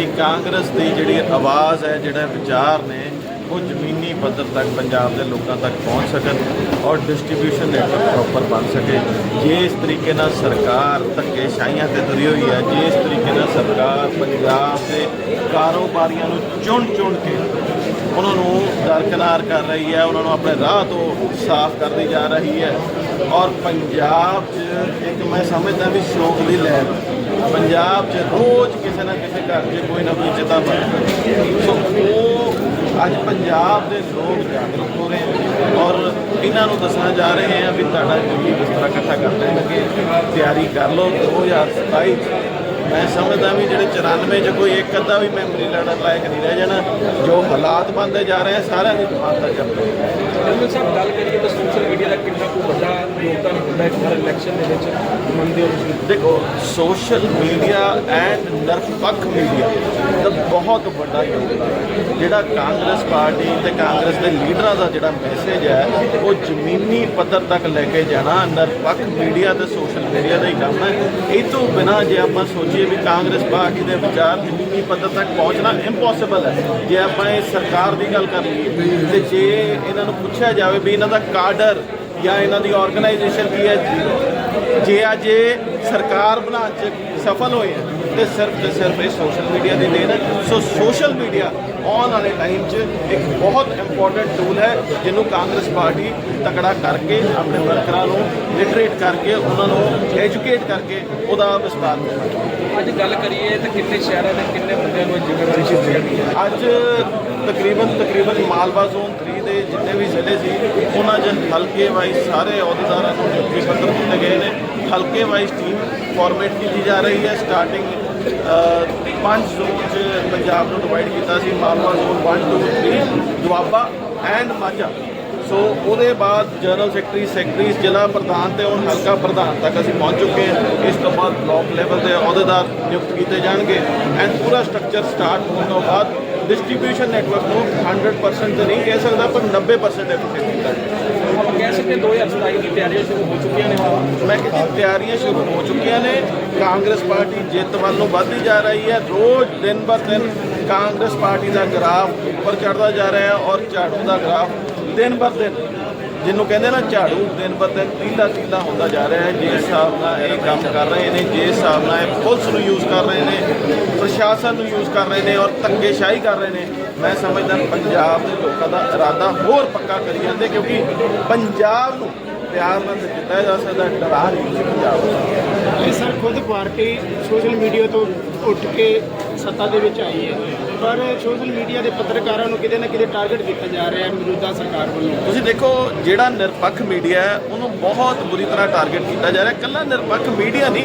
ਕਿ ਕਾਂਗਰਸ ਦੀ ਜਿਹੜੀ ਆਵਾਜ਼ ਹੈ, ਜਿਹੜਾ ਵਿਚਾਰ ਨੇ, ਉਹ ਜ਼ਮੀਨੀ ਪੱਧਰ ਤੱਕ ਪੰਜਾਬ ਦੇ ਲੋਕਾਂ ਤੱਕ ਪਹੁੰਚ ਸਕਣ ਔਰ ਡਿਸਟ੍ਰੀਬਿਊਸ਼ਨ ਨੈਟਵਰਕ ਪ੍ਰੋਪਰ ਬਣ ਸਕੇ। ਜੇ ਇਸ ਤਰੀਕੇ ਨਾਲ ਸਰਕਾਰ ਧੱਕੇਸ਼ਾਹੀਆਂ ਤੇ ਤੁਰੀ ਹੋਈ ਹੈ, ਜੇ ਇਸ ਤਰੀਕੇ ਨਾਲ ਸਰਕਾਰ ਪੰਜਾਬ ਦੇ ਕਾਰੋਬਾਰੀਆਂ ਨੂੰ ਚੁਣ ਚੁਣ ਕੇ ਉਹਨਾਂ ਨੂੰ ਦਰਕਨਾਰ ਕਰ ਰਹੀ ਹੈ, ਉਹਨਾਂ ਨੂੰ ਆਪਣੇ ਰਾਹ ਤੋਂ ਸਾਫ਼ ਕਰਦੀ ਜਾ ਰਹੀ ਹੈ ਔਰ ਪੰਜਾਬ 'ਚ ਇੱਕ ਮੈਂ ਸਮਝਦਾ ਵੀ ਸ਼ੌਕ ਦੀ ਲਹਿਰ ਪੰਜਾਬ 'ਚ ਰੋਜ਼ ਕਿਸੇ ਨਾ ਕਿਸੇ ਘਰ 'ਚ ਕੋਈ ਨਾ ਕੋਈ ਚਿਤਾ ਬਣ ਸੋ ਉਹ ਅੱਜ ਪੰਜਾਬ ਦੇ ਲੋਕ ਜਾਗਰੂਕ ਹੋ ਰਹੇ ਹਨ ਔਰ ਇਹਨਾਂ ਨੂੰ ਦੱਸਣਾ ਜਾ ਰਹੇ ਹਾਂ ਵੀ ਤੁਹਾਡਾ ਜੁਗੀ ਤਰ੍ਹਾਂ ਇਕੱਠਾ ਕਰ ਲੈਣਗੇ। ਤਿਆਰੀ ਕਰ ਲਓ 2027 'ਚ। ਮੈਂ ਸਮਝਦਾ ਵੀ ਜਿਹੜੇ 94 ਚ ਕੋਈ ਇੱਕ ਅੱਧਾ ਵੀ ਮੈਮਰੀ ਲੈਣ ਲਾਇਕ ਨਹੀਂ ਰਹਿ ਜਾਣਾ। ਜੋ ਹਾਲਾਤ ਬਣਦੇ ਜਾ ਰਹੇ ਆ, ਸਾਰਿਆਂ ਦੀ ਜ਼ਮਾਨਤ ਦਾ ਚੱਲ ਜਰਨਲ ਸਾਹਿਬ, ਗੱਲ ਕਰੀਏ ਤਾਂ ਸੋਸ਼ਲ ਮੀਡੀਆ ਦਾ ਕਿੰਨਾ ਵੱਡਾ ਯੋਗਦਾਨ ਹੁੰਦਾ ਹੈ ਹਰ ਇਲੈਕਸ਼ਨ ਦੇ ਵਿੱਚ, ਮੰਨਦੇ ਹੋ ਤੁਸੀਂ? ਦੇਖੋ ਸੋਸ਼ਲ ਮੀਡੀਆ ਐਂਡ ਨਿਰਪੱਖ ਮੀਡੀਆ ਦਾ ਬਹੁਤ ਵੱਡਾ ਯੋਗਦਾਨ ਹੈ। ਜਿਹੜਾ ਕਾਂਗਰਸ ਪਾਰਟੀ ਤੇ ਕਾਂਗਰਸ ਦੇ ਲੀਡਰਾਂ ਦਾ ਜਿਹੜਾ ਮੈਸੇਜ ਹੈ, ਉਹ ਜ਼ਮੀਨੀ ਪੱਧਰ ਤੱਕ ਲੈ ਕੇ ਜਾਣਾ ਨਿਰਪੱਖ ਮੀਡੀਆ ਤੇ ਸੋਸ਼ਲ ਮੀਡੀਆ ਦਾ ਹੀ ਕੰਮ ਹੈ। ਇਹ ਤੋਂ ਬਿਨਾਂ ਜੇ ਆਪਾਂ ਸੋਚੀਏ ਵੀ ਕਾਂਗਰਸ ਪਾਰਟੀ ਦੇ ਵਿਚਾਰ ਜ਼ਮੀਨੀ ਪੱਧਰ ਤੱਕ ਪਹੁੰਚਣਾ ਇੰਪੋਸੀਬਲ ਹੈ। ਜੇ ਆਪਾਂ ਇਹ ਸਰਕਾਰ ਦੀ ਗੱਲ ਕਰ ਲਈਏ, ਤੇ ਜੇ ਇਹਨਾਂ ਨੂੰ ਪੁੱਛਿਆ ਜਾਵੇ ਵੀ ਇਹਨਾਂ ਦਾ ਕਾਡਰ ਜਾਂ ਇਹਨਾਂ ਦੀ ਆਰਗੇਨਾਈਜੇਸ਼ਨ ਕੀ ਹੈ ਜੇ? ਅੱਜ ਸਰਕਾਰ ਬਣਾਉਣ ਚ ਸਫਲ ਹੋਏ ਆ ਤੇ ਸਿਰਫ ਤੇ ਸਿਰਫ ਇਹ ਸੋਸ਼ਲ ਮੀਡੀਆ ਦੀ ਦੇਣ ਹੈ। ਸੋ ਸੋਸ਼ਲ ਮੀਡੀਆ ਆਉਣ ਵਾਲੇ ਟਾਈਮ 'ਚ ਇੱਕ ਬਹੁਤ ਇੰਪੋਰਟੈਂਟ ਟੂਲ ਹੈ ਜਿਹਨੂੰ ਕਾਂਗਰਸ ਪਾਰਟੀ ਤਕੜਾ ਕਰਕੇ ਆਪਣੇ ਵਰਕਰਾਂ ਨੂੰ ਲਿਟਰੇਟ ਕਰਕੇ ਉਹਨਾਂ ਨੂੰ ਐਜੂਕੇਟ ਕਰਕੇ ਉਹਦਾ ਵਿਸਤਾਰ ਕਰਨਾ ਅੱਜ ਗੱਲ ਕਰੀਏ ਤਾਂ ਕਿੰਨੇ ਸ਼ਹਿਰਾਂ ਦੇ ਕਿੰਨੇ ਬੰਦਿਆਂ ਨੂੰ ਜ਼ਿੰਮੇਵਾਰੀ ਦਿੱਤੀ ਹੈ? ਅੱਜ ਤਕਰੀਬਨ ਤਕਰੀਬਨ ਮਾਲਵਾ ਜ਼ੋਨ 3 ਦੇ ਜਿੰਨੇ ਵੀ ਜ਼ਿਲ੍ਹੇ ਸੀ, ਉਹਨਾਂ 'ਚ ਹਲਕੇ ਵਾਈਜ਼ ਸਾਰੇ ਅਹੁਦੇਦਾਰਾਂ ਨੂੰ ਨਿਯੁਕਤੀ ਪੱਤਰ ਦਿੱਤੇ ਗਏ ਨੇ। ਹਲਕੇ ਵਾਈਜ਼ ਟੀਮ ਫਾਰਮੇਟ ਕੀਤੀ ਜਾ ਰਹੀ ਹੈ। ਸਟਾਰਟਿੰਗ ਪੰਜ ਜ਼ੋਨ 'ਚ ਪੰਜਾਬ ਨੂੰ ਡਿਵਾਈਡ ਕੀਤਾ ਸੀ। Malwa zone 1 2 3 Doaba and Majha. So ਉਹਦੇ ਬਾਅਦ ਜਨਰਲ ਸੈਕਟਰੀ ਸੈਕਟਰੀ ਜ਼ਿਲ੍ਹਾ ਪ੍ਰਧਾਨ ਤੇ ਹੁਣ ਹਲਕਾ ਪ੍ਰਧਾਨ ਤੱਕ ਅਸੀਂ ਪਹੁੰਚ ਚੁੱਕੇ ਹਾਂ। ਇਸ ਤੋਂ ਬਾਅਦ ਬਲਾਕ ਲੈਵਲ ਦੇ ਅਹੁਦੇਦਾਰ ਨਿਯੁਕਤ ਕੀਤੇ ਜਾਣਗੇ। ਐਂਡ ਪੂਰਾ ਸਟਰਕਚਰ ਸਟਾਰਟ ਹੋਣ ਤੋਂ ਬਾਅਦ ਡਿਸਟ੍ਰੀਬਿਊਸ਼ਨ ਨੈਟਵਰਕ ਨੂੰ 100% ਤੇ ਨਹੀਂ ਕਹਿ ਸਕਦਾ ਪਰ 90% ਐਫੀਸ਼ੀਐਂਟ ਕੀਤਾ ਆਪਾਂ ਕਹਿ ਸਕਦੇ ਹਾਂ 2027 ਦੀ ਤਿਆਰੀਆਂ ਸ਼ੁਰੂ ਹੋ ਚੁੱਕੀਆਂ ਨੇ ਮੈਂ ਕਿਹਾ ਤਿਆਰੀਆਂ ਸ਼ੁਰੂ ਹੋ ਚੁੱਕੀਆਂ ਨੇ ਕਾਂਗਰਸ ਪਾਰਟੀ ਜਿੱਤ ਵੱਲ ਨੂੰ ਵੱਧਦੀ ਜਾ ਰਹੀ ਹੈ ਰੋਜ਼ ਦਿਨ ਬਰ ਦਿਨ ਕਾਂਗਰਸ ਪਾਰਟੀ ਦਾ ਗ੍ਰਾਫ ਉੱਪਰ ਚੜਦਾ ਜਾ ਰਿਹਾ ਹੈ ਔਰ ਝਾੜੂ ਦਾ ਗ੍ਰਾਫ ਦਿਨ ਬਰ ਦਿਨ ਜਿਹਨੂੰ ਕਹਿੰਦੇ ਨਾ ਝਾੜੂ, ਦਿਨ ਬਰ ਦਿਨ ਤੀਲਾ ਤੀਲਾ ਹੁੰਦਾ ਜਾ ਰਿਹਾ ਹੈ। ਜਿਸ ਹਿਸਾਬ ਨਾਲ ਇਹ ਕੰਮ ਕਰ ਰਹੇ ਨੇ, ਜਿਸ ਹਿਸਾਬ ਨਾਲ ਇਹ ਪੁਲਿਸ ਨੂੰ ਯੂਜ਼ ਕਰ ਰਹੇ ਨੇ, ਪ੍ਰਸ਼ਾਸਨ ਨੂੰ ਯੂਜ਼ ਕਰ ਰਹੇ ਨੇ ਔਰ ਧੱਕੇਸ਼ਾਹੀ ਕਰ ਰਹੇ ਨੇ, ਮੈਂ ਸਮਝਦਾ ਪੰਜਾਬ ਦੇ ਲੋਕਾਂ ਦਾ ਇਰਾਦਾ ਹੋਰ ਪੱਕਾ ਕਰੀ ਜਾਂਦੇ ਕਿਉਂਕਿ ਪੰਜਾਬ ਨੂੰ ਪਿਆਰ ਨਾਲ ਤਾਂ ਜਾ ਸਕਦਾ, ਡਰਾ ਨਹੀਂ ਪੰਜਾਬ ਦਾ ਇਹ ਸਰ ਖੁਦ ਪਾਰਟੀ ਸੋਸ਼ਲ ਮੀਡੀਆ ਤੋਂ ਉੱਠ ਕੇ ਸੱਤਾ ਦੇ ਵਿੱਚ ਆਈ ਹੈ। ਪਰ ਸੋਸ਼ਲ ਮੀਡੀਆ ਦੇ ਪੱਤਰਕਾਰਾਂ ਨੂੰ ਕਿਤੇ ਨਾ ਕਿਤੇ ਟਾਰਗੇਟ ਕੀਤਾ ਜਾ ਰਿਹਾ ਹੈ ਮੌਜੂਦਾ ਸਰਕਾਰ ਵੱਲੋਂ। ਤੁਸੀਂ ਦੇਖੋ, ਜਿਹੜਾ ਨਿਰਪੱਖ ਮੀਡੀਆ ਹੈ, ਉਹਨੂੰ ਬਹੁਤ ਬੁਰੀ ਤਰ੍ਹਾਂ ਟਾਰਗੇਟ ਕੀਤਾ ਜਾ ਰਿਹਾ। ਕੱਲਾ ਨਿਰਪੱਖ ਮੀਡੀਆ ਨਹੀਂ,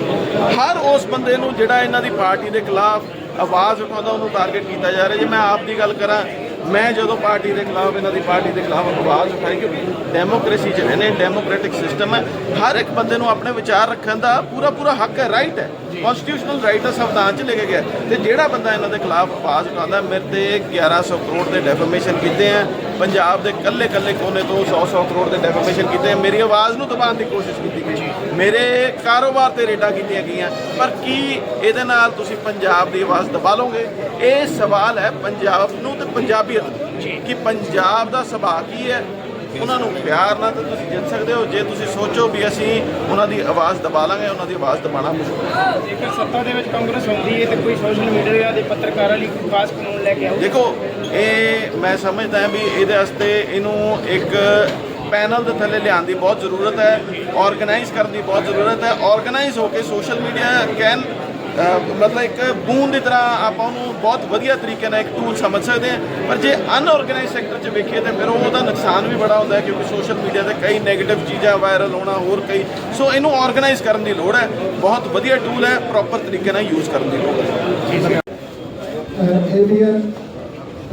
ਹਰ ਉਸ ਬੰਦੇ ਨੂੰ ਜਿਹੜਾ ਇਹਨਾਂ ਦੀ ਪਾਰਟੀ ਦੇ ਖਿਲਾਫ ਆਵਾਜ਼ ਉਠਾਉਂਦਾ, ਉਹਨੂੰ ਟਾਰਗੇਟ ਕੀਤਾ ਜਾ ਰਿਹਾ। ਜੇ ਮੈਂ ਆਪ ਦੀ ਗੱਲ ਕਰਾਂ, ਮੈਂ ਜਦੋਂ ਪਾਰਟੀ ਦੇ ਖਿਲਾਫ, ਇਹਨਾਂ ਦੀ ਪਾਰਟੀ ਦੇ ਖਿਲਾਫ ਆਵਾਜ਼ ਉਠਾਈ ਕਿ ਡੈਮੋਕ੍ਰੇਸੀ ਚ ਰਹਿੰਦੇ ਡੈਮੋਕ੍ਰੈਟਿਕ ਸਿਸਟਮ ਹੈ, ਹਰ ਇੱਕ ਬੰਦੇ ਨੂੰ ਆਪਣੇ ਵਿਚਾਰ ਰੱਖਣ ਦਾ ਪੂਰਾ ਪੂਰਾ ਹੱਕ ਹੈ ਰਾਈਟ ਹੈ। ਕਨਸਟੀਟਿਊਸ਼ਨਲ ਰਾਈਟ ਹੈ ਸੰਵਿਧਾਨ ਚ ਲਿਖਿਆ ਗਿਆ। ਤੇ ਜਿਹੜਾ ਬੰਦਾ ਇਹਨਾਂ ਦੇ ਖਿਲਾਫ ਆਵਾਜ਼ ਉਠਾਉਂਦਾ ਮੇਰੇ ਤੇ 1100 ਕਰੋੜ ਦੇ ਡੈਫਰਮੇਸ਼ਨ ਕੀਤੇ ਆ। ਪੰਜਾਬ ਦੇ ਕੱਲੇ ਕੱਲੇ ਕੋਨੇ ਤੋਂ 100 100 ਕਰੋੜ ਦੇ ਡੈਫਰਮੇਸ਼ਨ ਕੀਤੇ ਆ। ਮੇਰੀ ਆਵਾਜ਼ ਨੂੰ ਦਬਾਉਣ ਦੀ ਕੋਸ਼ਿਸ਼ ਕੀਤੀ ਗਈ। ਮੇਰੇ ਕਾਰੋਬਾਰ ਤੇ ਰੇਡਾਂ ਕੀਤੀਆਂ ਗਈਆਂ। ਪਰ ਕੀ ਇਹਦੇ ਨਾਲ ਤੁਸੀਂ ਪੰਜਾਬ ਦੀ ਆਵਾਜ਼ ਦਬਾ ਲਓਗੇ? ਇਹ ਸਵਾਲ ਹੈ ਪੰਜਾਬ ਨੂੰ ਤੇ ਪੰਜਾਬੀਅਤ ਨੂੰ। ਕਿ ਪੰਜਾਬ ਦਾ ਸੁਭਾਅ ਕੀ ਹੈ? ਉਹਨਾਂ ਨੂੰ ਪਿਆਰ ਨਾਲ ਤਾਂ ਤੁਸੀਂ ਜਿੱਤ ਸਕਦੇ ਹੋ। ਜੇ ਤੁਸੀਂ ਸੋਚੋ ਵੀ ਅਸੀਂ ਉਹਨਾਂ ਦੀ ਆਵਾਜ਼ ਦਬਾ ਲਾਂਗੇ ਉਹਨਾਂ ਦੀ ਆਵਾਜ਼ ਦਬਾਉਣਾ ਮੁਸ਼ਕਲ ਹੈ। ਜੇਕਰ ਸੱਤਾ ਦੇ ਵਿੱਚ ਕਾਂਗਰਸ ਹੁੰਦੀ ਹੈ ਤੇ ਕੋਈ ਸੋਸ਼ਲ ਮੀਡੀਆ ਦੇ ਪੱਤਰਕਾਰਾਂ ਲਈ ਕੋਈ ਖਾਸ ਕਾਨੂੰਨ ਲੈ ਕੇ ਆਊ? ਦੇਖੋ ਇਹ ਮੈਂ ਸਮਝਦਾ ਹਾਂ ਵੀ ਇਹਦੇ ਵਾਸਤੇ ਇਹਨੂੰ ਇੱਕ ਪੈਨਲ ਦੇ ਥੱਲੇ ਲਿਆਉਣ ਦੀ ਬਹੁਤ ਜ਼ਰੂਰਤ ਹੈ ਆਰਗੇਨਾਈਜ਼ ਕਰਨ ਦੀ ਬਹੁਤ ਜ਼ਰੂਰਤ ਹੈ। ਆਰਗੇਨਾਈਜ਼ ਹੋ ਕੇ ਸੋਸ਼ਲ ਮੀਡੀਆ ਕੈਨ ਮਤਲਬ ਇੱਕ ਬੂੰਦ ਦੀ ਤਰ੍ਹਾਂ ਆਪਾਂ ਉਹਨੂੰ ਬਹੁਤ ਵਧੀਆ ਤਰੀਕੇ ਨਾਲ ਇੱਕ ਟੂਲ ਸਮਝ ਸਕਦੇ ਹਾਂ। ਪਰ ਜੇ ਅਨਆਰਗੇਨਾਈਜ਼ ਸੈਕਟਰ 'ਚ ਵੇਖੀਏ ਤਾਂ ਫਿਰ ਉਹਦਾ ਨੁਕਸਾਨ ਵੀ ਬੜਾ ਹੁੰਦਾ ਹੈ ਕਿਉਂਕਿ ਸੋਸ਼ਲ ਮੀਡੀਆ ਤੇ ਕਈ 네ਗੇਟਿਵ ਚੀਜ਼ਾਂ ਵਾਇਰਲ ਹੋਣਾ, ਹੋਰ ਕਈ। ਸੋ ਇਹਨੂੰ ਆਰਗੇਨਾਈਜ਼ ਕਰਨ ਦੀ ਲੋੜ ਹੈ। ਬਹੁਤ ਵਧੀਆ ਟੂਲ ਹੈ ਪ੍ਰੋਪਰ ਤਰੀਕੇ ਨਾਲ ਯੂਜ਼ ਕਰਨ ਦੀ ਲੋੜ ਹੈ। ਏਰੀਅਨ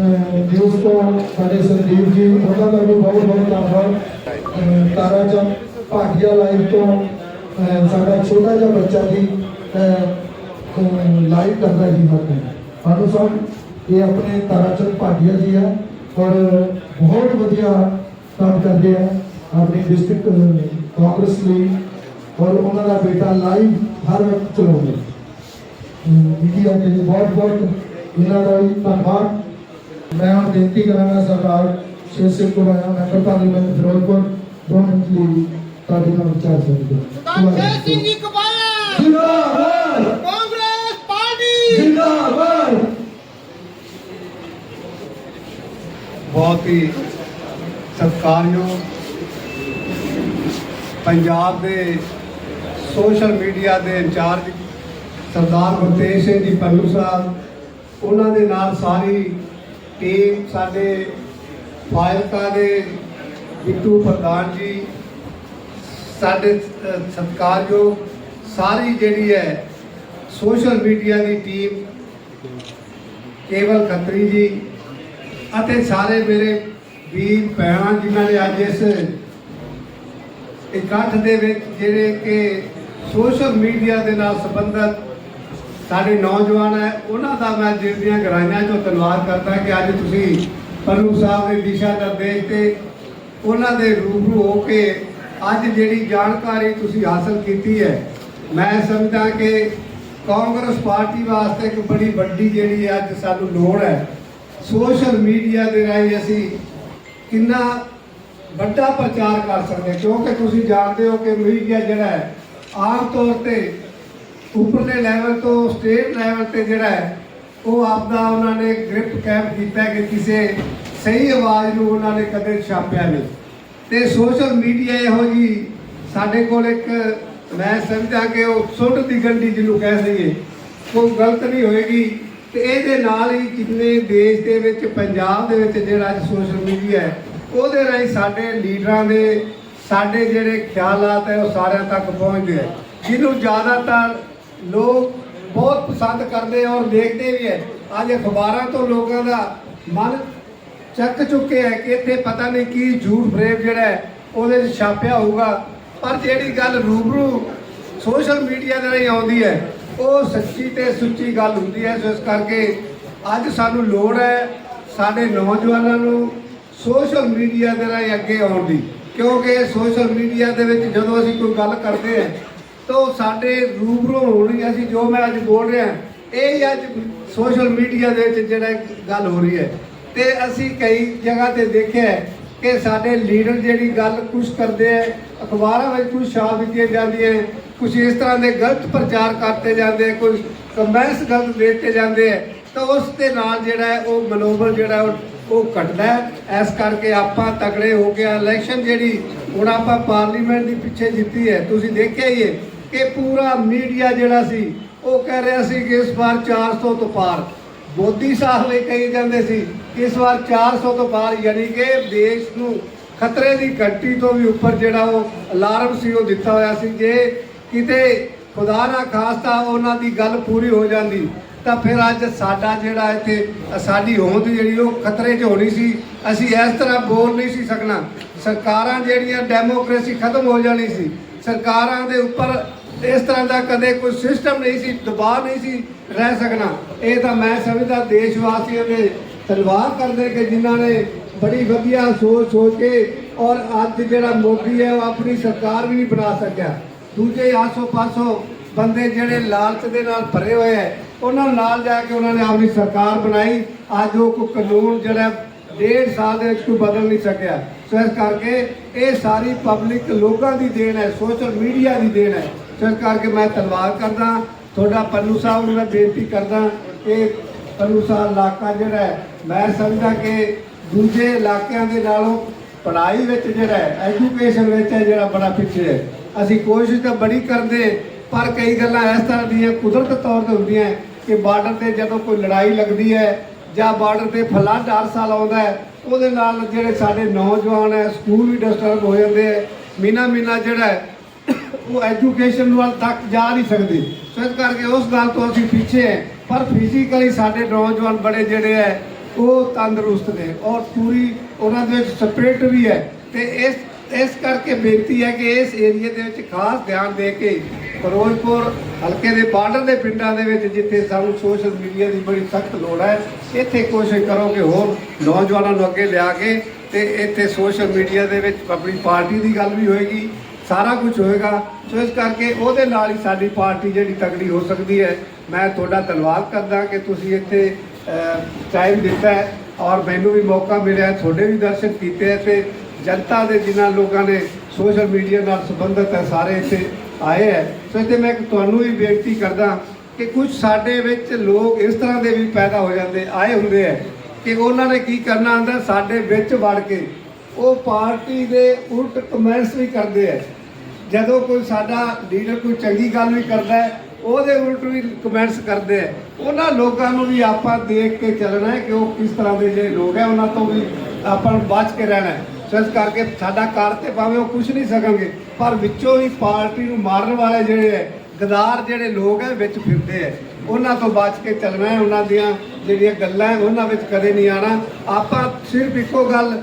ਨਿਊਜ਼ ਤੋਂ ਸਾਡੇ ਸੰਦੀਪ ਜੀ, ਉਹਨਾਂ ਦਾ ਵੀ ਬਹੁਤ ਬਹੁਤ ਧੰਨਵਾਦ। ਤਾਰਾ ਚੰਦ ਭਾਟੀਆ ਲਾਈਵ ਤੋਂ ਸਾਡਾ ਛੋਟਾ ਜਿਹਾ ਬੱਚਾ ਜੀ ਵੀ ਲਾਈਵ ਕਰਦਾ ਜੀ ਹਰ ਅਨੂ ਸਾਹਿਬ ਇਹ ਆਪਣੇ ਤਾਰਾ ਚੰਦ ਭਾਟੀਆ ਜੀ ਆ ਔਰ ਬਹੁਤ ਵਧੀਆ ਕੰਮ ਕਰਦੇ ਆ ਆਪਣੀ ਡਿਸਟ੍ਰਿਕਟ ਕਾਂਗਰਸ ਲਈ ਔਰ ਉਹਨਾਂ ਦਾ ਬੇਟਾ ਲਾਈਵ ਹਰ ਵਕਤ ਚਲਾਉਂਦੇ ਮੀਡੀਆ ਦੇ ਬਹੁਤ ਬਹੁਤ ਇਹਨਾਂ ਦਾ ਵੀ ਧੰਨਵਾਦ ਮੈਂ ਹੁਣ ਬੇਨਤੀ ਕਰਾਂਗਾ ਸਰਦਾਰ ਸ਼ੇਰ ਸਿੰਘ ਕੁਮਾਰ ਮੈਂਬਰ ਪਾਰਲੀਮੈਂਟ ਫਿਰੋਜ਼ਪੁਰ ਦੋ ਮਿੰਟ ਲਈ ਤੁਹਾਡੇ ਨਾਲ ਵਿਚਾਰ ਸਕਦੇ ਸਿੰਘ ਜੀ ਕਬਾਇਆ ਜਿੰਦਾਬਾਦ ਕਾਂਗਰਸ ਪਾਰਟੀ ਜਿੰਦਾਬਾਦ ਬਹੁਤ ਹੀ ਸਤਿਕਾਰਯੋਗ ਪੰਜਾਬ ਦੇ ਸੋਸ਼ਲ ਮੀਡੀਆ ਦੇ ਇੰਚਾਰਜ ਸਰਦਾਰ ਗੁਰਤੇਜ ਸਿੰਘ ਜੀ ਪੰਨੂ ਸਾਹਿਬ, ਉਹਨਾਂ ਦੇ ਨਾਲ ਸਾਰੀ ਟੀਮ ਸਾਡੇ ਫਾਇਲਕਾ ਦੇ ਬਿੱਟੂ ਪ੍ਰਧਾਨ ਜੀ, ਸਾਡੇ ਸਤਿਕਾਰਯੋਗ ਸਾਰੀ ਜਿਹੜੀ ਹੈ ਸੋਸ਼ਲ ਮੀਡੀਆ ਦੀ ਟੀਮ ਕੇਵਲ ਖੱਤਰੀ ਜੀ ਅਤੇ ਸਾਰੇ ਮੇਰੇ ਵੀਰ ਭੈਣਾਂ ਜਿਨ੍ਹਾਂ ਨੇ ਅੱਜ ਇਸ ਇਕੱਠ ਦੇ ਵਿੱਚ ਜਿਹੜੇ ਕਿ ਸੋਸ਼ਲ ਮੀਡੀਆ ਦੇ ਨਾਲ ਸੰਬੰਧਿਤ ਸਾਡੇ ਨੌਜਵਾਨ ਹੈ, ਉਹਨਾਂ ਦਾ ਮੈਂ ਦਿਲ ਦੀਆਂ ਗਹਿਰਾਈਆਂ ਚੋਂ ਧੰਨਵਾਦ ਕਰਦਾ ਕਿ ਅੱਜ ਤੁਸੀਂ ਪਰੂ ਸਾਹਿਬ ਦੇ ਦਿਸ਼ਾ ਨਿਰਦੇਸ਼ ਤੇ ਉਹਨਾਂ ਦੇ ਰੂਬਰੂ ਹੋ ਕੇ ਅੱਜ ਜਿਹੜੀ ਜਾਣਕਾਰੀ ਤੁਸੀਂ ਹਾਸਲ ਕੀਤੀ ਹੈ, ਮੈਂ ਸਮਝਦਾ ਕਿ ਕਾਂਗਰਸ ਪਾਰਟੀ ਵਾਸਤੇ ਇੱਕ ਬੜੀ ਵੱਡੀ ਜਿਹੜੀ ਅੱਜ ਸਾਨੂੰ ਲੋੜ ਹੈ। ਸੋਸ਼ਲ ਮੀਡੀਆ ਦੇ ਰਾਹੀਂ ਅਸੀਂ ਕਿੰਨਾ ਵੱਡਾ ਪ੍ਰਚਾਰ ਕਰ ਸਕਦੇ ਕਿਉਂਕਿ ਤੁਸੀਂ ਜਾਣਦੇ ਹੋ ਕਿ ਮੀਡੀਆ ਜਿਹੜਾ ਹੈ, ਆਮ ਤੌਰ ਤੇ ਉੱਪਰਲੇ ਲੈਵਲ ਤੋਂ ਸਟੇਟ ਲੈਵਲ ਤੇ ਜਿਹੜਾ ਹੈ, ਉਹ ਆਪਦਾ ਉਹਨਾਂ ਨੇ ਗ੍ਰਿਪ ਕੈਪ ਕੀਤਾ ਕਿ ਕਿਸੇ ਸਹੀ ਆਵਾਜ਼ ਨੂੰ ਉਹਨਾਂ ਨੇ ਕਦੇ ਛਾਪਿਆ ਨਹੀਂ। ਤੇ ਸੋਸ਼ਲ ਮੀਡੀਆ ਇਹੋ ਜੀ ਸਾਡੇ ਕੋਲ ਇੱਕ, ਮੈਂ ਸਮਝਦਾ ਕਿ ਉਹ ਸੁੱਟ ਦੀ ਗੰਢੀ ਜਿਹਨੂੰ ਕਹਿ ਦਈਏ ਕੋਈ ਗਲਤ ਨਹੀਂ ਹੋਏਗੀ। ਤੇ ਇਹਦੇ ਨਾਲ ਹੀ ਜਿੰਨੇ ਦੇਸ਼ ਦੇ ਵਿੱਚ, ਪੰਜਾਬ ਦੇ ਵਿੱਚ ਜਿਹੜਾ ਅੱਜ ਸੋਸ਼ਲ ਮੀਡੀਆ ਹੈ, ਉਹਦੇ ਰਾਹੀਂ ਸਾਡੇ ਲੀਡਰਾਂ ਦੇ, ਸਾਡੇ ਜਿਹੜੇ ਖਿਆਲਾਤ ਹੈ, ਉਹ ਸਾਰਿਆਂ ਤੱਕ ਪਹੁੰਚਦੇ ਹੈ ਜਿਹਨੂੰ ਜ਼ਿਆਦਾਤਰ ਲੋਕ ਬਹੁਤ ਪਸੰਦ ਕਰਦੇ ਔਰ ਦੇਖਦੇ ਵੀ ਹੈ। ਅੱਜ ਅਖਬਾਰਾਂ ਤੋਂ ਲੋਕਾਂ ਦਾ ਮਨ ਚੱਕ ਚੁੱਕੇ ਹੈ ਕਿ ਇੱਥੇ ਪਤਾ ਨਹੀਂ ਕੀ ਝੂਠ ਫਰੇਬ ਜਿਹੜਾ ਹੈ, ਉਹਦੇ 'ਚ ਛਾਪਿਆ ਹੋਊਗਾ। ਪਰ ਜਿਹੜੀ ਗੱਲ ਰੂਬਰੂ ਸੋਸ਼ਲ ਮੀਡੀਆ ਦੇ ਰਾਹੀਂ ਆਉਂਦੀ ਹੈ ਉਹ ਸੱਚੀ ਤੇ ਸੁੱਚੀ ਗੱਲ ਹੁੰਦੀ ਹੈ, ਸੋ ਇਸ ਕਰਕੇ ਅੱਜ ਸਾਨੂੰ ਲੋੜ ਹੈ ਸਾਡੇ ਨੌਜਵਾਨਾਂ ਨੂੰ ਸੋਸ਼ਲ ਮੀਡੀਆ ਦੇ ਰਾਹੀਂ ਅੱਗੇ ਆਉਣ ਦੀ। ਕਿਉਂਕਿ ਸੋਸ਼ਲ ਮੀਡੀਆ ਦੇ ਵਿੱਚ ਜਦੋਂ ਅਸੀਂ ਕੋਈ ਗੱਲ ਕਰਦੇ ਹਾਂ, ਤਾਂ ਉਹ ਸਾਡੇ ਰੂਬਰੂ ਹੋਣੀ ਅਸੀਂ ਜੋ ਮੈਂ ਅੱਜ ਬੋਲ ਰਿਹਾ, ਇਹ ਹੀ ਅੱਜ ਸੋਸ਼ਲ ਮੀਡੀਆ ਦੇ ਵਿੱਚ ਜਿਹੜਾ ਗੱਲ ਹੋ ਰਹੀ ਹੈ। ਤੇ ਅਸੀਂ ਕਈ ਜਗ੍ਹਾ ਤੇ ਦੇਖਿਆ ਕਿ ਸਾਡੇ ਲੀਡਰ ਜਿਹੜੀ ਗੱਲ ਕੁਝ ਕਰਦੇ ਆ ਅਖਬਾਰਾਂ ਵਿੱਚ ਕੁਝ ਛਾਪ ਦਿੱਤੀਆਂ ਜਾਂਦੀਆਂ ਕੁਝ ਇਸ ਤਰ੍ਹਾਂ ਦੇ ਗਲਤ ਪ੍ਰਚਾਰ ਕਰਤੇ ਜਾਂਦੇ ਕੁਝ ਕਮੈਂਟਸ ਗਲਤ ਦੇਤੇ ਜਾਂਦੇ ਹੈ ਤਾਂ ਉਸ ਦੇ ਨਾਲ ਜਿਹੜਾ ਉਹ ਮਨੋਬਲ ਜਿਹੜਾ ਉਹ- ਉਹ ਘਟਦਾ ਹੈ। ਇਸ ਕਰਕੇ ਆਪਾਂ ਤਗੜੇ ਹੋ ਕੇ ਇਲੈਕਸ਼ਨ ਜਿਹੜੀ ਹੁਣ ਆਪਾਂ ਪਾਰਲੀਮੈਂਟ ਦੀ ਪਿੱਛੇ ਜਿੱਤੀ ਹੈ, ਤੁਸੀਂ ਦੇਖਿਆ ਹੀ ਹੈ ਕਿ ਪੂਰਾ ਮੀਡੀਆ ਜਿਹੜਾ ਸੀ, ਉਹ ਕਹਿ ਰਿਹਾ ਸੀ ਕਿ ਇਸ ਵਾਰ 400 ਤੋਂ ਪਾਰ। ਮੋਦੀ ਸਾਹਿਬ ਵੀ ਕਹੀ ਜਾਂਦੇ ਸੀ, ਇਸ ਵਾਰ 400 ਤੋਂ ਪਾਰ, ਯਾਨੀ ਕਿ ਦੇਸ਼ ਨੂੰ ਖਤਰੇ ਦੀ ਘੰਟੀ ਤੋਂ ਵੀ ਉੱਪਰ ਜਿਹੜਾ ਉਹ ਅਲਾਰਮ ਸੀ, ਉਹ ਦਿੱਤਾ ਹੋਇਆ ਸੀ ਜੇ ਕਿਤੇ ਖੁਦਾ ਨਾ ਖਾਸਤਾ ਉਹਨਾਂ ਦੀ ਗੱਲ ਪੂਰੀ ਹੋ ਜਾਂਦੀ, ਤਾਂ ਫਿਰ ਅੱਜ ਸਾਡਾ ਜਿਹੜਾ ਇੱਥੇ, ਸਾਡੀ ਹੋਂਦ ਜਿਹੜੀ ਉਹ ਖਤਰੇ 'ਚ ਹੋਣੀ ਸੀ। ਅਸੀਂ ਇਸ ਤਰ੍ਹਾਂ ਬੋਲ ਨਹੀਂ ਸੀ ਸਕਣਾ। ਸਰਕਾਰਾਂ ਜਿਹੜੀਆਂ ਡੈਮੋਕ੍ਰੇਸੀ ਖਤਮ ਹੋ ਜਾਣੀ ਸੀ, ਸਰਕਾਰਾਂ ਦੇ ਉੱਪਰ ਇਸ ਤਰ੍ਹਾਂ ਦਾ ਕਦੇ ਕੋਈ ਸਿਸਟਮ ਨਹੀਂ ਸੀ, ਦਬਾਅ ਨਹੀਂ ਸੀ ਰਹਿ ਸਕਣਾ। ਇਹ ਤਾਂ ਮੈਂ ਸਮਝਦਾ ਦੇਸ਼ ਵਾਸੀਆਂ ਦੇ ਧੰਨਵਾਦ ਕਰਦੇ ਕਿ ਜਿਨ੍ਹਾਂ ਨੇ ਬੜੀ ਵਧੀਆ ਸੋਚ ਸੋਚ ਕੇ ਔਰ ਅੱਜ ਜਿਹੜਾ ਮੋਦੀ ਹੈ ਉਹ ਆਪਣੀ ਸਰਕਾਰ ਵੀ ਨਹੀਂ ਬਣਾ ਸਕਿਆ। ਦੂਜੇ ਆਸੋ ਪਾਸੋਂ ਬੰਦੇ ਜਿਹੜੇ ਲਾਲਚ ਦੇ ਨਾਲ ਭਰੇ ਹੋਏ ਹੈ, ਉਹਨਾਂ ਨਾਲ ਜਾ ਕੇ ਉਹਨਾਂ ਨੇ ਆਪਣੀ ਸਰਕਾਰ ਬਣਾਈ। ਅੱਜ ਉਹ ਕੋਈ ਕਾਨੂੰਨ ਜਿਹੜਾ ਡੇਢ ਸਾਲ ਦੇ ਵਿੱਚ ਕੋਈ ਬਦਲ ਨਹੀਂ ਸਕਿਆ। ਸੋ ਇਸ ਕਰਕੇ ਇਹ ਸਾਰੀ ਪਬਲਿਕ ਲੋਕਾਂ ਦੀ ਦੇਣ ਹੈ, ਸੋਸ਼ਲ ਮੀਡੀਆ ਦੀ ਦੇਣ ਹੈ। ਸੋ ਇਸ ਕਰਕੇ ਮੈਂ ਧੰਨਵਾਦ ਕਰਦਾ। ਤੁਹਾਡਾ ਪੰਨੂ ਸਾਹਿਬ ਨੂੰ ਮੈਂ ਬੇਨਤੀ ਕਰਦਾ ਕਿ ਪੰਨੂ ਸਾਹਿਬ ਇਲਾਕਾ ਜਿਹੜਾ ਹੈ, ਮੈਂ ਸਮਝਦਾ ਕਿ ਦੂਜੇ ਇਲਾਕਿਆਂ ਦੇ ਨਾਲੋਂ ਪੜ੍ਹਾਈ ਵਿੱਚ ਜਿਹੜਾ ਐਜੂਕੇਸ਼ਨ ਵਿੱਚ ਹੈ ਜਿਹੜਾ ਬੜਾ ਪਿੱਛੇ ਹੈ। ਅਸੀਂ ਕੋਸ਼ਿਸ਼ ਤਾਂ ਬੜੀ ਕਰਦੇ, ਪਰ ਕਈ ਗੱਲਾਂ ਇਸ ਤਰ੍ਹਾਂ ਦੀਆਂ ਕੁਦਰਤ ਤੌਰ ਤੇ ਹੁੰਦੀਆਂ ਕਿ ਬਾਰਡਰ ਤੇ ਜਦੋਂ ਕੋਈ ਲੜਾਈ ਲੱਗਦੀ ਹੈ ਜਾਂ ਬਾਰਡਰ ਤੇ ਫਲੱਡ ਹਰ ਸਾਲ ਆਉਂਦਾ ਹੈ, ਉਹਦੇ ਨਾਲ ਜਿਹੜੇ ਸਾਡੇ ਨੌਜਵਾਨ ਹੈ, ਸਕੂਲ ਵੀ ਡਿਸਟਰਬ ਹੋ ਜਾਂਦੇ ਹੈ। ਮੀਨਾ ਮੀਨਾ ਜਿਹੜਾ ਉਹ ਐਜੂਕੇਸ਼ਨ ਵੱਲ ਤੱਕ ਜਾ ਨਹੀਂ ਸਕਦੇ। ਸੋ ਇਸ ਕਰਕੇ ਉਸ ਗੱਲ ਤੋਂ ਅਸੀਂ ਪਿੱਛੇ ਹੈ, ਪਰ ਫਿਜ਼ੀਕਲੀ ਸਾਡੇ ਨੌਜਵਾਨ ਬੜੇ ਜਿਹੜੇ ਹੈ ਉਹ ਤੰਦਰੁਸਤ ਨੇ ਔਰ ਪੂਰੀ ਉਹਨਾਂ ਦੇ ਵਿੱਚ ਸਪਿਰਿਟ ਵੀ ਹੈ ਤੇ ਇਸ ਇਸ ਕਰਕੇ ਬੇਨਤੀ ਹੈ ਕਿ ਇਸ ਏਰੀਏ ਦੇ ਵਿੱਚ ਖਾਸ ਧਿਆਨ ਦੇ ਕੇ ਫਿਰੋਜ਼ਪੁਰ ਹਲਕੇ ਦੇ ਬਾਰਡਰ ਦੇ ਪਿੰਡਾਂ ਦੇ ਵਿੱਚ ਜਿੱਥੇ ਸਾਨੂੰ ਸੋਸ਼ਲ ਮੀਡੀਆ ਦੀ ਬੜੀ ਸਖਤ ਲੋੜ ਹੈ, ਇੱਥੇ ਕੋਸ਼ਿਸ਼ ਕਰੋ ਕਿ ਹੋਰ ਨੌਜਵਾਨਾਂ ਨੂੰ ਅੱਗੇ ਲਿਆ ਕੇ ਤੇ ਇੱਥੇ ਸੋਸ਼ਲ ਮੀਡੀਆ ਦੇ ਵਿੱਚ ਆਪਣੀ ਪਾਰਟੀ ਦੀ ਗੱਲ ਵੀ ਹੋਏਗੀ, ਸਾਰਾ ਕੁਝ ਹੋਏਗਾ। ਸੋ ਇਸ ਕਰਕੇ ਉਹਦੇ ਨਾਲ ਹੀ ਸਾਡੀ ਪਾਰਟੀ ਜਿਹੜੀ ਤਗੜੀ ਹੋ ਸਕਦੀ ਹੈ। ਮੈਂ ਤੁਹਾਡਾ ਧੰਨਵਾਦ ਕਰਦਾ ਕਿ ਤੁਸੀਂ ਇੱਥੇ ਟਾਈਮ ਦਿੱਤਾ ਹੈ ਔਰ ਮੈਨੂੰ ਵੀ ਮੌਕਾ ਮਿਲਿਆ ਤੁਹਾਡੇ ਵੀ ਦਰਸ਼ਨ ਕੀਤੇ ਹੈ ਤੇ ਜਨਤਾ ਦੇ ਜਿਨ੍ਹਾਂ ਲੋਕਾਂ ਨੇ ਸੋਸ਼ਲ ਮੀਡੀਆ ਨਾਲ ਸੰਬੰਧਿਤ ਹੈ, ਸਾਰੇ ਇੱਥੇ ਆਏ ਹੈ। ਸੋ ਇੱਥੇ ਮੈਂ ਇੱਕ ਤੁਹਾਨੂੰ ਵੀ ਬੇਨਤੀ ਕਰਦਾ ਕਿ ਕੁਝ ਸਾਡੇ ਵਿੱਚ ਲੋਕ ਇਸ ਤਰ੍ਹਾਂ ਦੇ ਵੀ ਪੈਦਾ ਹੋ ਜਾਂਦੇ, ਆਏ ਹੁੰਦੇ ਹੈ ਕਿ ਉਹਨਾਂ ਨੇ ਕੀ ਕਰਨਾ ਹੁੰਦਾ, ਸਾਡੇ ਵਿੱਚ ਵੜ ਕੇ ਉਹ ਪਾਰਟੀ ਦੇ ਉਲਟ ਕਮੈਂਟਸ ਵੀ ਕਰਦੇ ਹੈ। ਜਦੋਂ ਕੋਈ ਸਾਡਾ ਲੀਡਰ ਕੋਈ ਚੰਗੀ ਗੱਲ ਵੀ ਕਰਦਾ ਹੈ ਉਹਦੇ ਉਲਟ ਵੀ ਕਮੈਂਟਸ ਕਰਦੇ ਆ। ਉਹਨਾਂ ਲੋਕਾਂ ਨੂੰ ਵੀ ਆਪਾਂ ਦੇਖ ਕੇ ਚੱਲਣਾ ਹੈ ਕਿ ਉਹ ਕਿਸ ਤਰ੍ਹਾਂ ਦੇ ਜਿਹੜੇ ਲੋਕ ਹੈ, ਉਹਨਾਂ ਤੋਂ ਵੀ ਆਪਾਂ ਨੂੰ ਬਚ ਕੇ ਰਹਿਣਾ ਹੈ। ਸੋ ਇਸ ਕਰਕੇ ਸਾਡਾ ਕਰ ਤੇ ਭਾਵੇਂ ਉਹ ਕੁਝ ਨਹੀਂ ਸਕਣਗੇ, ਪਰ ਵਿੱਚੋਂ ਹੀ ਪਾਰਟੀ ਨੂੰ ਮਾਰਨ ਵਾਲੇ ਜਿਹੜੇ ਹੈ, ਗਦਾਰ ਜਿਹੜੇ ਲੋਕ ਹੈ, ਵਿੱਚ ਫਿਰਦੇ ਹੈ। ਉਹਨਾਂ ਤੋਂ ਬਚ ਕੇ ਚੱਲਣਾ ਹੈ, ਉਹਨਾਂ ਦੀਆਂ ਜਿਹੜੀਆਂ ਗੱਲਾਂ ਹੈ, ਉਹਨਾਂ ਵਿੱਚ ਕਦੇ ਨਹੀਂ ਆਣਾ ਆਪਾਂ ਸਿਰਫ ਇੱਕੋ ਗੱਲ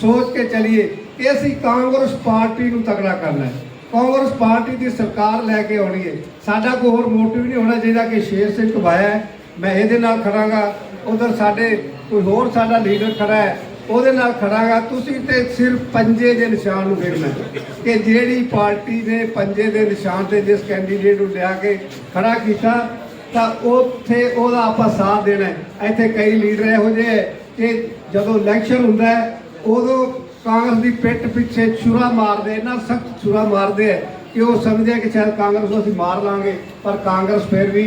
ਸੋਚ ਕੇ ਚੱਲੀਏ ਕਿ ਅਸੀਂ ਕਾਂਗਰਸ ਪਾਰਟੀ ਨੂੰ ਤਕੜਾ ਕਰਨਾ ਹੈ। ਕਾਂਗਰਸ ਪਾਰਟੀ ਦੀ ਸਰਕਾਰ ਲੈ ਕੇ ਆਉਣੀ ਹੈ। ਸਾਡਾ ਕੋਈ ਹੋਰ ਮੋਟਿਵ ਨਹੀਂ ਹੋਣਾ ਚਾਹੀਦਾ ਕਿ ਸ਼ੇਰ ਸਿੰਘ ਘਵਾਇਆ ਮੈਂ ਇਹਦੇ ਨਾਲ ਖੜਾਂਗਾ। ਉਧਰ ਸਾਡੇ ਕੋਈ ਹੋਰ ਸਾਡਾ ਲੀਡਰ ਖੜਾ ਹੈ, ਉਹਦੇ ਨਾਲ ਖੜਾਂਗਾ। ਤੁਸੀਂ ਤੇ ਸਿਰਫ ਪੰਜੇ ਦੇ ਨਿਸ਼ਾਨ ਨੂੰ ਦੇਖਣਾ ਕਿ ਜਿਹੜੀ ਪਾਰਟੀ ਨੇ ਪੰਜੇ ਦੇ ਨਿਸ਼ਾਨ ਤੇ ਜਿਸ ਕੈਂਡੀਡੇਟ ਨੂੰ ਲਿਆ ਕੇ ਖੜਾ ਕੀਤਾ, ਤਾਂ ਉੱਥੇ ਉਹਦਾ ਆਪਾਂ ਸਾਥ ਦੇਣਾ ਇੱਥੇ ਕਈ ਲੀਡਰ ਇਹੋ ਜਿਹੇ ਹੈ ਕਿ ਜਦੋਂ ਇਲੈਕਸ਼ਨ ਹੁੰਦਾ ਹੈ, ਉਦੋਂ ਕਾਂਗਰਸ ਦੀ ਪਿੱਠ ਪਿੱਛੇ ਛੁਰਾ ਮਾਰਦੇ, ਇੰਨਾ ਸਖਤ ਛੁਰਾ ਮਾਰਦੇ ਹੈ ਕਿ ਉਹ ਸਮਝਦੇ ਕਿ ਸ਼ਾਇਦ ਕਾਂਗਰਸ ਨੂੰ ਅਸੀਂ ਮਾਰ ਲਾਂਗੇ, ਪਰ ਕਾਂਗਰਸ ਫਿਰ ਵੀ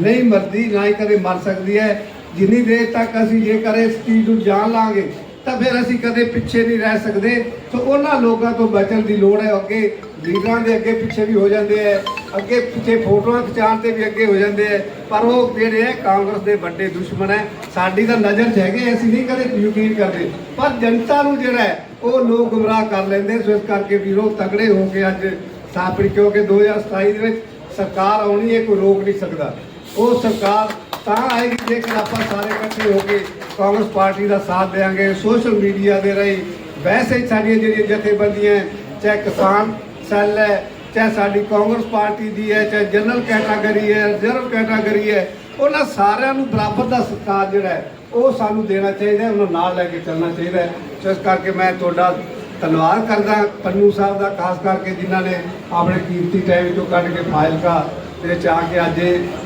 ਨਹੀਂ ਮਰਦੀ, ਨਾ ਹੀ ਕਦੇ ਮਰ ਸਕਦੀ ਹੈ। ਜਿੰਨੀ ਦੇਰ ਤੱਕ ਅਸੀਂ ਜੇਕਰ ਇਸ ਚੀਜ਼ ਨੂੰ ਜਾਣ ਲਾਂਗੇ, ਤਾਂ ਫਿਰ ਅਸੀਂ ਕਦੇ ਪਿੱਛੇ ਨਹੀਂ ਰਹਿ ਸਕਦੇ। ਸੋ ਉਹਨਾਂ ਲੋਕਾਂ ਤੋਂ ਬਚਣ ਦੀ ਲੋੜ ਹੈ ਅੱਗੇ ਲੀਡਰਾਂ ਦੇ ਅੱਗੇ ਪਿੱਛੇ ਵੀ ਹੋ ਜਾਂਦੇ ਹੈ ਅੱਗੇ ਪਿੱਛੇ ਫੋਟੋਆਂ ਖਿਚਾਉਣ ਤੇ ਵੀ ਅੱਗੇ ਹੋ ਜਾਂਦੇ ਹੈ ਪਰ ਉਹ ਜਿਹੜੇ ਹੈ ਕਾਂਗਰਸ ਦੇ ਵੱਡੇ ਦੁਸ਼ਮਣ ਹੈ। ਸਾਡੀ ਤਾਂ ਨਜ਼ਰ 'ਚ ਹੈਗੇ ਅਸੀਂ ਨਹੀਂ ਕਦੇ ਯਕੀਨ ਕਰਦੇ। ਪਰ ਜਨਤਾ ਨੂੰ ਜਿਹੜਾ ਉਹ ਲੋਕ ਗੁੰਮਰਾਹ ਕਰ ਲੈਂਦੇ ਸੋ ਇਸ ਕਰਕੇ ਵੀਰੋ ਤਗੜੇ ਹੋ ਕੇ ਅੱਜ ਸਾਪੜੀ ਕਿਉਂਕਿ 2027 ਦੇ ਵਿੱਚ ਸਰਕਾਰ ਆਉਣੀ ਹੈ, ਕੋਈ ਰੋਕ ਨਹੀਂ ਸਕਦਾ। ਉਹ ਸਰਕਾਰ ਤਾਂ ਆਏਗੀ ਜੇਕਰ ਆਪਾਂ ਸਾਰੇ ਇਕੱਠੇ ਹੋ ਕੇ ਕਾਂਗਰਸ ਪਾਰਟੀ ਦਾ ਸਾਥ ਦੇਵਾਂਗੇ, ਸੋਸ਼ਲ ਮੀਡੀਆ ਦੇ ਰਾਹੀਂ ਵੈਸੇ ਹੀ ਸਾਡੀਆਂ ਜਿਹੜੀਆਂ ਜਥੇਬੰਦੀਆਂ ਚਾਹੇ ਕਿਸਾਨ ਸੈੱਲ ਹੈ, ਚਾਹੇ ਸਾਡੀ ਕਾਂਗਰਸ ਪਾਰਟੀ ਦੀ ਹੈ, ਚਾਹੇ ਜਨਰਲ ਕੈਟਾਗਰੀ ਹੈ ਰਿਜ਼ਰਵ ਕੈਟਾਗਰੀ ਹੈ, ਉਹਨਾਂ ਸਾਰਿਆਂ ਨੂੰ ਬਰਾਬਰ ਦਾ ਸਤਿਕਾਰ ਜਿਹੜਾ ਹੈ ਉਹ ਸਾਨੂੰ ਦੇਣਾ ਚਾਹੀਦਾ, ਉਹਨਾਂ ਨਾਲ ਲੈ ਕੇ ਚੱਲਣਾ ਚਾਹੀਦਾ ਸੋ ਇਸ ਕਰਕੇ ਮੈਂ ਤੁਹਾਡਾ ਧੰਨਵਾਦ ਕਰਦਾ ਪੰਨੂ ਸਾਹਿਬ ਦਾ, ਖਾਸ ਕਰਕੇ ਜਿਨ੍ਹਾਂ ਨੇ ਆਪਣੇ ਕੀਮਤੀ ਟਾਈਮ ਤੋਂ ਕੱਢ ਕੇ ਫਾਜ਼ਿਲਕਾ ਦੇ ਵਿੱਚ ਆ ਕੇ ਅੱਜ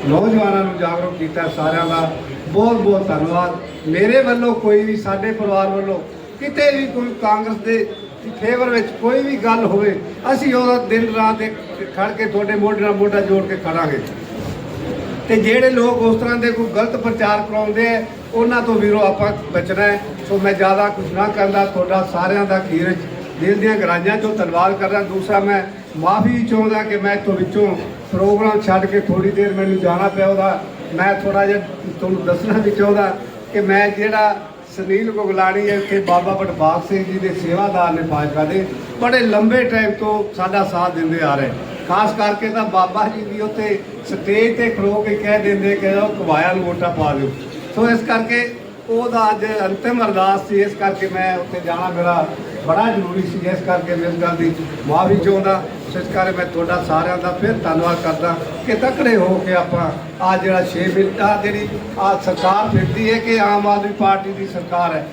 ਨੌਜਵਾਨਾਂ ਨੂੰ ਜਾਗਰੂਕ ਕੀਤਾ, ਸਾਰਿਆਂ ਦਾ ਬਹੁਤ ਬਹੁਤ ਧੰਨਵਾਦ। ਮੇਰੇ ਵੱਲੋਂ ਕੋਈ ਵੀ, ਸਾਡੇ ਪਰਿਵਾਰ ਵੱਲੋਂ ਕਿਤੇ ਵੀ ਕੋਈ ਕਾਂਗਰਸ ਦੇ ਫੇਵਰ ਵਿੱਚ ਕੋਈ ਵੀ ਗੱਲ ਹੋਵੇ, ਅਸੀਂ ਉਹਦਾ ਦਿਨ ਰਾਤ ਇੱਕ ਖੜ ਕੇ ਤੁਹਾਡੇ ਮੋਢੇ ਨਾਲ ਮੋਢਾ ਜੋੜ ਕੇ ਖੜਾਂਗੇ। ਤੇ ਜਿਹੜੇ ਲੋਕ ਉਸ ਤਰ੍ਹਾਂ ਦੇ ਕੋਈ ਗਲਤ ਪ੍ਰਚਾਰ ਕਰਾਉਂਦੇ ਆ, ਉਹਨਾਂ ਤੋਂ ਵੀਰੋ ਆਪਾਂ ਬਚਣਾ ਹੈ। ਸੋ ਮੈਂ ਜ਼ਿਆਦਾ ਕੁਝ ਨਾ ਕਰਦਾ ਤੁਹਾਡਾ ਸਾਰਿਆਂ ਦਾ ਖੀਰ ਦਿਲ ਦੀਆਂ ਗਰਾਈਆਂ ਚੋਂ ਧੰਨਵਾਦ ਕਰਦਾ। ਦੂਸਰਾ, ਮੈਂ ਮਾਫੀ ਚਾਹੁੰਦਾ ਕਿ ਮੈਂ ਤੋਂ ਵਿੱਚੋਂ ਪ੍ਰੋਗਰਾਮ ਛੱਡ ਕੇ ਥੋੜੀ ਦੇਰ ਮੈਨੂੰ ਜਾਣਾ ਪਿਆ ਉਹਦਾ। ਮੈਂ ਥੋੜਾ ਜਿਹਾ ਤੁਹਾਨੂੰ ਦੱਸਣਾ ਵੀ ਚਾਹੁੰਦਾ ਕਿ ਮੈਂ ਜਿਹੜਾ ਸੁਨੀਲ ਗੁਗਲਾਣੀ ਹੈ, ਇੱਥੇ ਬਾਬਾ ਬਟਬਾਗ ਸਿੰਘ ਜੀ ਦੇ ਸੇਵਾਦਾਰ ਨੇ ਭਾਜਪਾ ਦੇ, ਬੜੇ ਲੰਬੇ ਟਾਈਮ ਤੋਂ ਸਾਡਾ ਸਾਥ ਦਿੰਦੇ ਆ ਰਹੇ। ਖਾਸ ਕਰਕੇ ਤਾਂ ਬਾਬਾ ਜੀ ਵੀ ਉੱਥੇ ਸਟੇਜ ਤੇ ਖਲੋ ਕੇ ਕਹਿ ਦਿੰਦੇ ਕਿ ਉਹ ਕਵਾਇਆ ਨੂੰ ਵੋਟਾਂ ਪਾ ਦਿਓ। ਸੋ ਇਸ ਕਰਕੇ ਉਹਦਾ ਅੱਜ ਅੰਤਿਮ ਅਰਦਾਸ ਸੀ। ਇਸ ਕਰਕੇ ਮੈਂ ਉੱਥੇ ਜਾਣਾ ਮੇਰਾ ਬੜਾ ਜ਼ਰੂਰੀ ਸੀ। ਇਸ ਕਰਕੇ ਮੈਂ ਇਸ ਗੱਲ ਦੀ ਮਾਫੀ ਚਾਹੁੰਦਾ। ਸੋ ਇਸ ਕਰਕੇ ਮੈਂ ਤੁਹਾਡਾ ਸਾਰਿਆਂ ਦਾ ਫਿਰ ਧੰਨਵਾਦ ਕਰਦਾ ਕਿ ਤਕੜੇ ਹੋ ਕੇ ਆਪਾਂ ਆ ਜਿਹੜਾ 6 ਮਿੰਟਾਂ ਜਿਹੜੀ ਆ ਸਰਕਾਰ ਫਿਰਦੀ ਹੈ ਕਿ ਆਮ ਆਦਮੀ ਪਾਰਟੀ ਦੀ ਸਰਕਾਰ ਹੈ।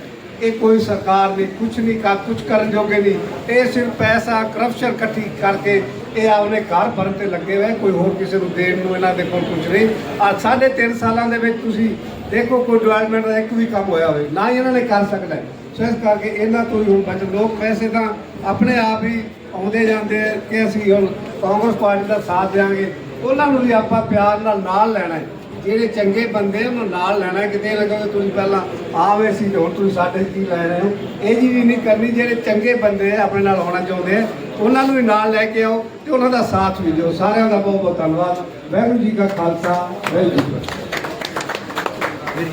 ਇਹ ਕੋਈ ਸਰਕਾਰ ਨਹੀਂ ਕੁਝ ਨਹੀਂ ਕਰ ਕੁਝ ਕਰਨ ਜੋਗੇ ਨਹੀਂ। ਇਹ ਸਿਰਫ ਪੈਸਾ ਕਰਪਸ਼ਨ ਇਕੱਠੀ ਕਰਕੇ ਇਹ ਆਪਣੇ ਘਰ ਭਰਨ ਤੇ ਲੱਗੇ ਹੋਏ, ਕੋਈ ਹੋਰ ਕਿਸੇ ਨੂੰ ਦੇਣ ਨੂੰ ਇਹਨਾਂ ਦੇ ਕੋਲ ਕੁਝ ਨਹੀਂ। ਆ ਸਾਢੇ ਤਿੰਨ ਸਾਲਾਂ ਦੇ ਵਿੱਚ ਤੁਸੀਂ ਦੇਖੋ, ਕੋਈ ਡਿਵੈਲਪਮੈਂਟ ਦਾ ਇੱਕ ਵੀ ਕੰਮ ਹੋਇਆ ਹੋਵੇ, ਨਾ ਹੀ ਇਹਨਾਂ ਨੇ ਕਰ ਸਕਦਾ ਸੋ ਇਸ ਕਰਕੇ ਇਹਨਾਂ ਤੋਂ ਹੀ ਹੁਣ ਬਚ ਲੋਕ ਪੈਸੇ ਤਾਂ ਆਪਣੇ ਆਪ ਹੀ ਆਉਂਦੇ ਜਾਂਦੇ ਕਿ ਅਸੀਂ ਹੁਣ ਕਾਂਗਰਸ ਪਾਰਟੀ ਦਾ ਸਾਥ ਦੇਵਾਂਗੇ ਉਹਨਾਂ ਨੂੰ ਵੀ ਆਪਾਂ ਪਿਆਰ ਨਾਲ ਨਾਲ ਲੈਣਾ ਹੈ। ਜਿਹੜੇ ਚੰਗੇ ਬੰਦੇ ਉਹਨਾਂ ਨਾਲ ਲੈਣਾ ਹੈ। ਕਿਤੇ ਲੱਗੋਗੇ ਤੁਸੀਂ ਪਹਿਲਾਂ ਆਵੇ ਸੀ ਹੁਣ ਤੁਸੀਂ ਸਾਡੇ ਕੀ ਲੈ ਰਹੇ ਹੋ? ਇਹ ਜੀ ਵੀ ਨਹੀਂ ਕਰਨੀ, ਜਿਹੜੇ ਚੰਗੇ ਬੰਦੇ ਆਪਣੇ ਨਾਲ ਹੋਣਾ ਚਾਹੁੰਦੇ ਆ ਉਹਨਾਂ ਨੂੰ ਵੀ ਨਾਲ ਲੈ ਕੇ ਆਓ ਤੇ ਉਹਨਾਂ ਦਾ ਸਾਥ ਵੀ ਦਿਓ। ਸਾਰਿਆਂ ਦਾ ਬਹੁਤ ਬਹੁਤ ਧੰਨਵਾਦ। ਵਾਹਿਗੁਰੂ ਜੀ ਕਾ ਖਾਲਸਾ ਵਾਹਿਗੁਰੂ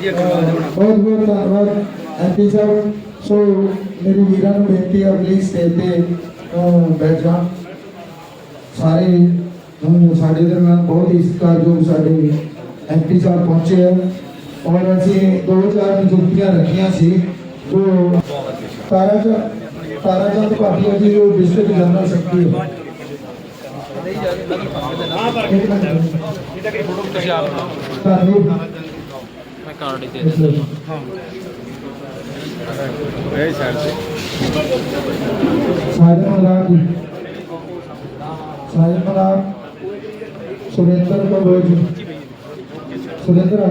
ਜੀ ਬਹੁਤ ਬਹੁਤ ਧੰਨਵਾਦ ਐਮਪੀ ਸਾਹਿਬ। ਸੋ ਮੇਰੀ ਵੀਰਾਂ ਨੂੰ ਬੇਨਤੀ ਹੈ ਪਲੀਜ਼ ਸਟੇਜ ਤੇ ਬੈਠ ਜਾਣ ਸਾਰੇ ਸਾਡੇ ਦਰਮਿਆਨ ਬਹੁਤ ਹੀ ਸਤਿਕਾਰਯੋਗ ਸਾਡੇ ਐਮਪੀ ਸਾਹਿਬ ਪਹੁੰਚੇ ਹੈ ਔਰ ਅਸੀਂ ਦੋ ਚਾਰ ਨਿਯੁਕਤੀਆਂ ਰੱਖੀਆਂ ਸੀ ਜੋ ਤਾਰਾ ਤਾਰਾ ਚੰਦ ਭਾਟੀਆ ਜੀ, ਜੋ ਡਿਸਟ੍ਰਿਕਟ ਜਨਰਲ ਸੈਕਟਰੀ ਹੈ ਮੈਂ ਕਾਰਡ ਦੇ ਇਹ ਸਾਈਡ ਤੇ ਸਾਜਨ ਮਲਾਕ ਜੀ। ਸਾਜਨ ਮਲਾਕ ਸੁਰਿੰਦਰ ਕੰਬੋਜ ਸੁਰਿੰਦਰ ਆ।